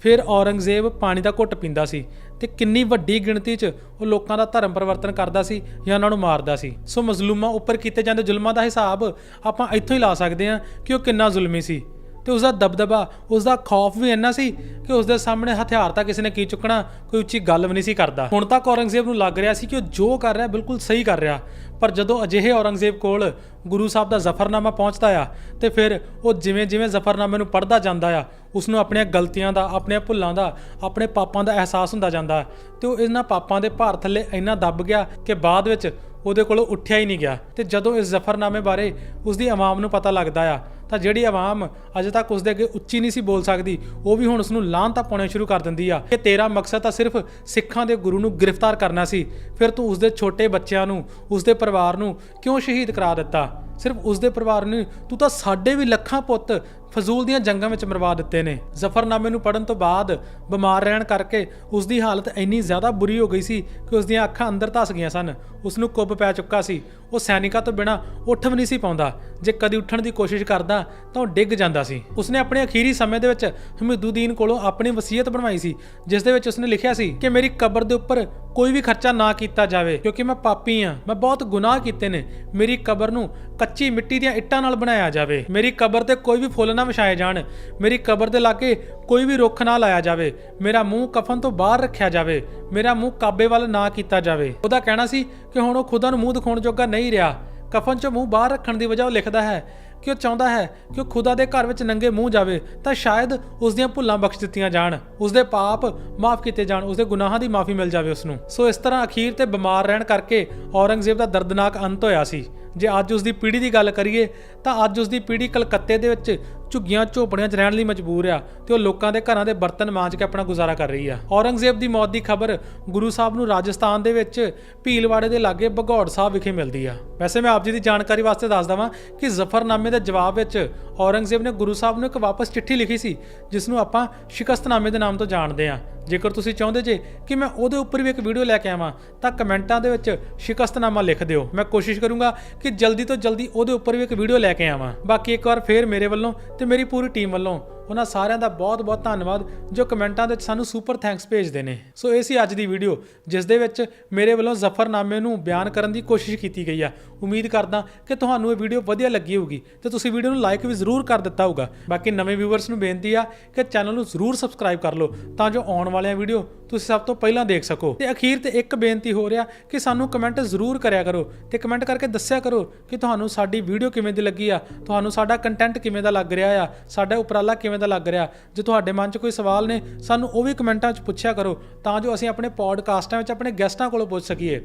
ਫਿਰ ਔਰੰਗਜ਼ੇਬ ਪਾਣੀ ਦਾ ਘੁੱਟ ਪੀਂਦਾ ਸੀ ਤੇ ਕਿੰਨੀ ਵੱਡੀ ਗਿਣਤੀ 'ਚ ਉਹ ਲੋਕਾਂ ਦਾ ਧਰਮ ਪਰਿਵਰਤਨ ਕਰਦਾ ਸੀ ਜਾਂ ਉਹਨਾਂ ਨੂੰ ਮਾਰਦਾ ਸੀ। ਸੋ ਮਜ਼ਲੂਮਾਂ ਉੱਪਰ ਕੀਤੇ ਜਾਂਦੇ ਜ਼ੁਲਮਾਂ ਦਾ ਹਿਸਾਬ ਆਪਾਂ ਇੱਥੋਂ ਹੀ ਲਾ ਸਕਦੇ ਹਾਂ ਕਿ ਉਹ ਕਿੰਨਾ ਜ਼ੁਲਮੀ ਸੀ। ਤੇ ਉਸ ਦਾ ਦਬਦਬਾ ਉਸ ਦਾ ਖੌਫ ਵੀ ਇੰਨਾ ਸੀ ਕਿ ਉਸ ਦੇ ਸਾਹਮਣੇ ਹਥਿਆਰ ਤਾਂ ਕਿਸੇ ਨੇ ਕੀ ਚੁੱਕਣਾ, ਕੋਈ ਉੱਚੀ ਗੱਲ ਵੀ ਨਹੀਂ ਸੀ ਕਰਦਾ। ਹੁਣ ਤੱਕ ਔਰੰਗਜ਼ੇਬ ਨੂੰ ਲੱਗ ਰਿਹਾ ਸੀ ਕਿ ਉਹ ਜੋ ਕਰ ਰਿਹਾ, ਬਿਲਕੁਲ ਸਹੀ ਕਰ ਰਿਹਾ। ਪਰ ਜਦੋਂ ਅਜਿਹੇ ਔਰੰਗਜ਼ੇਬ ਕੋਲ ਗੁਰੂ ਸਾਹਿਬ ਦਾ ਜ਼ਫਰਨਾਮਾ ਪਹੁੰਚਦਾ ਆ, ਤੇ ਫਿਰ ਉਹ ਜਿਵੇਂ ਜਿਵੇਂ ਜ਼ਫਰਨਾਮੇ ਨੂੰ ਪੜ੍ਹਦਾ ਜਾਂਦਾ ਆ ਉਸ ਨੂੰ ਆਪਣੀਆਂ ਗਲਤੀਆਂ ਦਾ, ਆਪਣੀਆਂ ਭੁੱਲਾਂ ਦਾ, ਆਪਣੇ ਪਾਪਾਂ ਦਾ ਅਹਿਸਾਸ ਹੁੰਦਾ ਜਾਂਦਾ। ਤੇ ਉਹ ਇਹਨਾਂ ਪਾਪਾਂ ਦੇ ਭਾਰ ਥੱਲੇ ਇੰਨਾ ਦੱਬ ਗਿਆ ਕਿ ਬਾਅਦ ਵਿੱਚ ਉਹਦੇ ਕੋਲੋਂ ਉੱਠਿਆ ਹੀ ਨਹੀਂ ਗਿਆ। ਤੇ ਜਦੋਂ ਇਸ ਜ਼ਫਰਨਾਮੇ ਬਾਰੇ ਉਸ ਦੀ ਆਵਾਮ ਨੂੰ ਪਤਾ ਲੱਗਦਾ ਆ ਤਾਂ ਜਿਹੜੀ ਆਵਾਮ ਅਜੇ ਤੱਕ ਉਸ ਦੇ ਅੱਗੇ ਉੱਚੀ ਨਹੀਂ ਸੀ ਬੋਲ ਸਕਦੀ, ਉਹ ਵੀ ਹੁਣ ਉਸ ਨੂੰ ਲਾਹਨਤਾਂ ਪਾਉਣੇ ਸ਼ੁਰੂ ਕਰ ਦਿੰਦੀ ਆ ਕਿ ਤੇਰਾ ਮਕਸਦ ਤਾਂ ਸਿਰਫ ਸਿੱਖਾਂ ਦੇ ਗੁਰੂ ਨੂੰ ਗ੍ਰਿਫਤਾਰ ਕਰਨਾ ਸੀ, ਫਿਰ ਤੂੰ ਉਸ ਦੇ ਛੋਟੇ ਬੱਚਿਆਂ ਨੂੰ ਉਸ ਦੇ ਪਰਿਵਾਰ ਨੂੰ ਕਿਉਂ ਸ਼ਹੀਦ ਕਰਾ ਦਿੱਤਾ? ਸਿਰਫ ਉਸ ਦੇ ਪਰਿਵਾਰ ਨੂੰ ਤੂੰ ਤਾਂ ਸਾਡੇ ਵੀ ਲੱਖਾਂ ਪੁੱਤ ਫਜ਼ੂਲ ਦੀਆਂ ਜੰਗਾਂ ਵਿੱਚ ਮਰਵਾ ਦਿੱਤੇ ਨੇ। ਜ਼ਫਰਨਾਮੇ ਨੂੰ ਪੜਨ ਤੋਂ ਬਾਅਦ ਬਿਮਾਰ ਰਹਿਣ ਕਰਕੇ ਉਸ ਦੀ ਹਾਲਤ ਇੰਨੀ ਜ਼ਿਆਦਾ ਬੁਰੀ ਹੋ ਗਈ ਸੀ ਕਿ ਉਸ ਦੀਆਂ ਅੱਖਾਂ ਅੰਦਰ ਧਸ ਗਈਆਂ ਸਨ। ਉਸ ਨੂੰ ਕੁੱਬ ਪੈ ਚੁੱਕਾ ਸੀ। ਉਹ ਸੈਨਿਕਾਂ ਤੋਂ ਬਿਨਾ ਉੱਠ ਵੀ ਨਹੀਂ ਸੀ ਪਾਉਂਦਾ। ਜੇ ਕਦੀ ਉੱਠਣ ਦੀ ਕੋਸ਼ਿਸ਼ ਕਰਦਾ ਤਾਂ ਉਹ ਡਿੱਗ ਜਾਂਦਾ ਸੀ। ਉਸਨੇ ਆਪਣੇ ਅਖੀਰੀ ਸਮੇਂ ਦੇ ਵਿੱਚ ਹਮੀਦੁਦੀਨ ਕੋਲੋਂ ਆਪਣੀ ਵਸੀਅਤ ਬਣਵਾਈ ਸੀ, ਜਿਸ ਦੇ ਵਿੱਚ ਉਸਨੇ ਲਿਖਿਆ ਸੀ ਕਿ ਮੇਰੀ ਕਬਰ ਦੇ ਉੱਪਰ ਕੋਈ ਵੀ ਖਰਚਾ ਨਾ ਕੀਤਾ ਜਾਵੇ, ਕਿਉਂਕਿ ਮੈਂ ਪਾਪੀ ਆ ਮੈਂ ਬਹੁਤ ਗੁਨਾਹ ਕੀਤੇ ਨੇ। ਮੇਰੀ ਕਬਰ ਨੂੰ ਕੱਚੀ ਮਿੱਟੀ ਦੀਆਂ ਇੱਟਾਂ ਨਾਲ ਬਣਾਇਆ ਜਾਵੇ। ਮੇਰੀ ਕਬਰ ਤੇ ਕੋਈ ਵੀ ਫੁੱਲ ਨਾ ਵਿਛਾਏ ਜਾਣ। ਮੇਰੀ ਕਬਰ ਦੇ ਲਾਗੇ ਕੋਈ ਵੀ ਰੁੱਖ ਨਾ ਲਾਇਆ ਜਾਵੇ। ਮੇਰਾ ਮੂੰਹ ਕਫਨ ਤੋਂ ਬਾਹਰ ਰੱਖਿਆ ਜਾਵੇ। ਮੇਰਾ ਮੂੰਹ ਕਾਬੇ ਵੱਲ ਨਾ ਕੀਤਾ ਜਾਵੇ। ਉਹਦਾ ਕਹਿਣਾ ਸੀ ਕਿ ਹੁਣ ਉਹ ਖੁਦਾ ਨੂੰ ਮੂੰਹ ਦਿਖਾਉਣ ਜੋਗਾ ਨਹੀਂ ਰਿਹਾ। ਕਫਨ 'ਚੋਂ ਮੂੰਹ ਬਾਹਰ ਰੱਖਣ ਦੀ ਵਜ੍ਹਾ ਉਹ ਲਿਖਦਾ ਹੈ ਕਿ ਉਹ ਚਾਹੁੰਦਾ ਹੈ ਕਿ ਉਹ ਖੁਦਾ ਦੇ ਘਰ ਵਿੱਚ ਨੰਗੇ ਮੂੰਹ ਜਾਵੇ ਤਾਂ ਸ਼ਾਇਦ ਉਸ ਦੀਆਂ ਭੁੱਲਾਂ ਬਖਸ਼ ਦਿੱਤੀਆਂ ਜਾਣ। ਉਸ ਦੇ ਪਾਪ ਮਾਫ ਕੀਤੇ ਜਾਣ। ਉਸ ਦੇ ਗੁਨਾਹਾਂ ਦੀ ਮਾਫੀ ਮਿਲ ਜਾਵੇ ਉਸ ਨੂੰ ਸੋ ਇਸ ਤਰ੍ਹਾਂ ਅਖੀਰ ਤੇ ਬਿਮਾਰ ਰਹਿਣ ਕਰਕੇ ਔਰੰਗਜ਼ੇਬ ਦਾ ਦਰਦਨਾਕ ਅੰਤ ਹੋਇਆ ਸੀ। ਜੇ ਅੱਜ ਉਸ ਦੀ ਪੀੜ੍ਹੀ ਦੀ ਗੱਲ ਕਰੀਏ ਤਾਂ ਅੱਜ ਉਸ ਦੀ ਪੀੜ੍ਹੀ ਕਲਕੱਤੇ ਦੇ ਵਿੱਚ ਝੁੱਗੀਆਂ ਝੋਪੜੀਆਂ 'ਚ ਰਹਿਣ ਲਈ ਮਜਬੂਰ ਆ ਤੇ ਉਹ ਲੋਕਾਂ ਦੇ ਘਰਾਂ ਦੇ ਬਰਤਨ ਮਾਂਜ ਕੇ ਆਪਣਾ ਗੁਜ਼ਾਰਾ ਕਰ ਰਹੀ ਆ। ਔਰੰਗਜ਼ੇਬ ਦੀ ਮੌਤ ਦੀ ਖਬਰ ਗੁਰੂ ਸਾਹਿਬ ਨੂੰ ਰਾਜਸਥਾਨ ਦੇ ਵਿੱਚ ਭੀਲਵਾੜੇ ਦੇ ਲਾਗੇ ਭਗੌੜ ਸਾਹਿਬ ਵਿਖੇ ਮਿਲਦੀ ਆ। ਵੈਸੇ ਮੈਂ ਆਪ ਜੀ ਦੀ ਜਾਣਕਾਰੀ ਵਾਸਤੇ ਦੱਸ ਦਵਾਂ ਕਿ ਜ਼ਫਰਨਾਮੇ ਦੇ ਜਵਾਬ ਵਿੱਚ ਔਰੰਗਜ਼ੇਬ ਨੇ ਗੁਰੂ ਸਾਹਿਬ ਨੂੰ ਇੱਕ ਵਾਪਸ ਚਿੱਠੀ ਲਿਖੀ ਸੀ, ਜਿਸ ਨੂੰ ਆਪਾਂ ਸ਼ਿਕਸਤਨਾਮੇ ਦੇ ਨਾਮ ਤੋਂ ਜਾਣਦੇ ਆ। ਜੇਕਰ ਤੁਸੀਂ ਚਾਹੁੰਦੇ ਜੇ ਕਿ ਮੈਂ ਉਹਦੇ ਉੱਪਰ ਵੀ ਇੱਕ ਵੀਡੀਓ ਲੈ ਕੇ ਆਵਾਂ, ਤਾਂ ਕਮੈਂਟਾਂ ਦੇ ਵਿੱਚ ਸ਼ਿਕਸਤਨਾਮਾ ਲਿਖ ਦਿਓ। ਮੈਂ ਕੋਸ਼ਿਸ਼ ਕਰੂੰਗਾ ਕਿ ਜਲਦੀ ਤੋਂ ਜਲਦੀ ਉਹਦੇ ਉੱਪਰ ਵੀ ਇੱਕ ਵੀਡੀਓ ਲੈ ਕੇ ਆਵਾਂ। ਬਾਕੀ ਇੱਕ ਵਾਰ ਫੇਰ ਮੇਰੇ ਵੱਲੋਂ ਤੇ ਮੇਰੀ ਪੂਰੀ ਟੀਮ ਵੱਲੋਂ ਉਹਨਾਂ ਸਾਰਿਆਂ ਦਾ ਬਹੁਤ-ਬਹੁਤ ਧੰਨਵਾਦ ਜੋ ਕਮੈਂਟਾਂ ਦੇ ਵਿੱਚ ਸਾਨੂੰ ਸੁਪਰ ਥੈਂਕਸ ਭੇਜਦੇ ਨੇ। ਸੋ ਇਹ ਸੀ ਅੱਜ ਦੀ ਵੀਡੀਓ ਜਿਸ ਦੇ ਵਿੱਚ ਮੇਰੇ ਵੱਲੋਂ ਜ਼ਫਰਨਾਮੇ ਨੂੰ ਬਿਆਨ ਕਰਨ ਦੀ ਕੋਸ਼ਿਸ਼ ਕੀਤੀ ਗਈ ਆ। ਉਮੀਦ ਕਰਦਾ ਕਿ ਤੁਹਾਨੂੰ ਇਹ ਵੀਡੀਓ ਵਧੀਆ ਲੱਗੀ ਹੋਊਗੀ ਤੇ ਤੁਸੀਂ ਵੀਡੀਓ ਨੂੰ ਲਾਈਕ ਵੀ ਜ਼ਰੂਰ ਕਰ ਦਿੱਤਾ ਹੋਊਗਾ। ਬਾਕੀ ਨਵੇਂ ਵਿਊਵਰਸ ਨੂੰ ਬੇਨਤੀ ਆ ਕਿ ਚੈਨਲ ਨੂੰ ਜ਼ਰੂਰ ਸਬਸਕ੍ਰਾਈਬ ਕਰ ਲਓ ਤਾਂ ਜੋ ਆਉਣ ਵਾਲੀਆਂ ਵੀਡੀਓ ਤੁਸੀਂ ਸਭ ਤੋਂ ਪਹਿਲਾਂ ਦੇਖ ਸਕੋ। ਤੇ ਅਖੀਰ ਤੇ ਇੱਕ ਬੇਨਤੀ ਹੋ ਰਿਹਾ ਕਿ ਸਾਨੂੰ ਕਮੈਂਟ ਜ਼ਰੂਰ ਕਰਿਆ ਕਰੋ ਤੇ ਕਮੈਂਟ ਕਰਕੇ ਦੱਸਿਆ ਕਰੋ ਕਿ ਤੁਹਾਨੂੰ ਸਾਡੀ ਵੀਡੀਓ ਕਿਵੇਂ ਦੀ ਲੱਗੀ ਆ, ਤੁਹਾਨੂੰ ਸਾਡਾ ਕੰਟੈਂਟ ਕਿਵੇਂ ਦਾ ਲੱਗ ਰਿਹਾ ਆ, ਸਾਡਾ ਉਪਰਾਲਾ ਕਿਵੇਂ ਦਾ ਲੱਗ ਰਿਹਾ। ਜੇ ਤੁਹਾਡੇ ਮਨ 'ਚ ਕੋਈ ਸਵਾਲ ਨੇ, ਸਾਨੂੰ ਉਹ ਵੀ ਕਮੈਂਟਾਂ 'ਚ ਪੁੱਛਿਆ ਕਰੋ ਤਾਂ ਜੋ ਅਸੀਂ ਆਪਣੇ ਪੋਡਕਾਸਟਾਂ ਵਿੱਚ ਆਪਣੇ ਗੈਸਟਾਂ ਕੋਲੋਂ ਪੁੱਛ ਸਕੀਏ।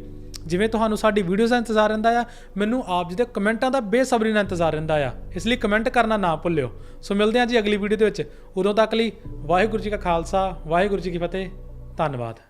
ਜਿਵੇਂ ਤੁਹਾਨੂੰ ਸਾਡੀ ਵੀਡੀਓਜ਼ ਦਾ ਇੰਤਜ਼ਾਰ ਰਹਿੰਦਾ ਆ, ਮੈਨੂੰ ਆਪ ਜੀ ਦੇ ਕਮੈਂਟਾਂ ਦਾ ਬੇਸਬਰੀ ਨਾਲ ਇੰਤਜ਼ਾਰ ਰਹਿੰਦਾ ਆ। ਇਸ ਲਈ ਕਮੈਂਟ ਕਰਨਾ ਨਾ ਭੁੱਲਿਓ। ਸੋ ਮਿਲਦੇ ਹਾਂ ਜੀ ਅਗਲੀ ਵੀਡੀਓ ਦੇ ਵਿੱਚ। ਉਦੋਂ ਤੱਕ ਲਈ ਵਾਹਿਗੁਰੂ ਜੀ ਕਾ ਖਾਲਸਾ, ਵਾਹਿਗੁਰੂ ਜੀ ਕੀ ਫਤਿਹ। ਧੰਨਵਾਦ।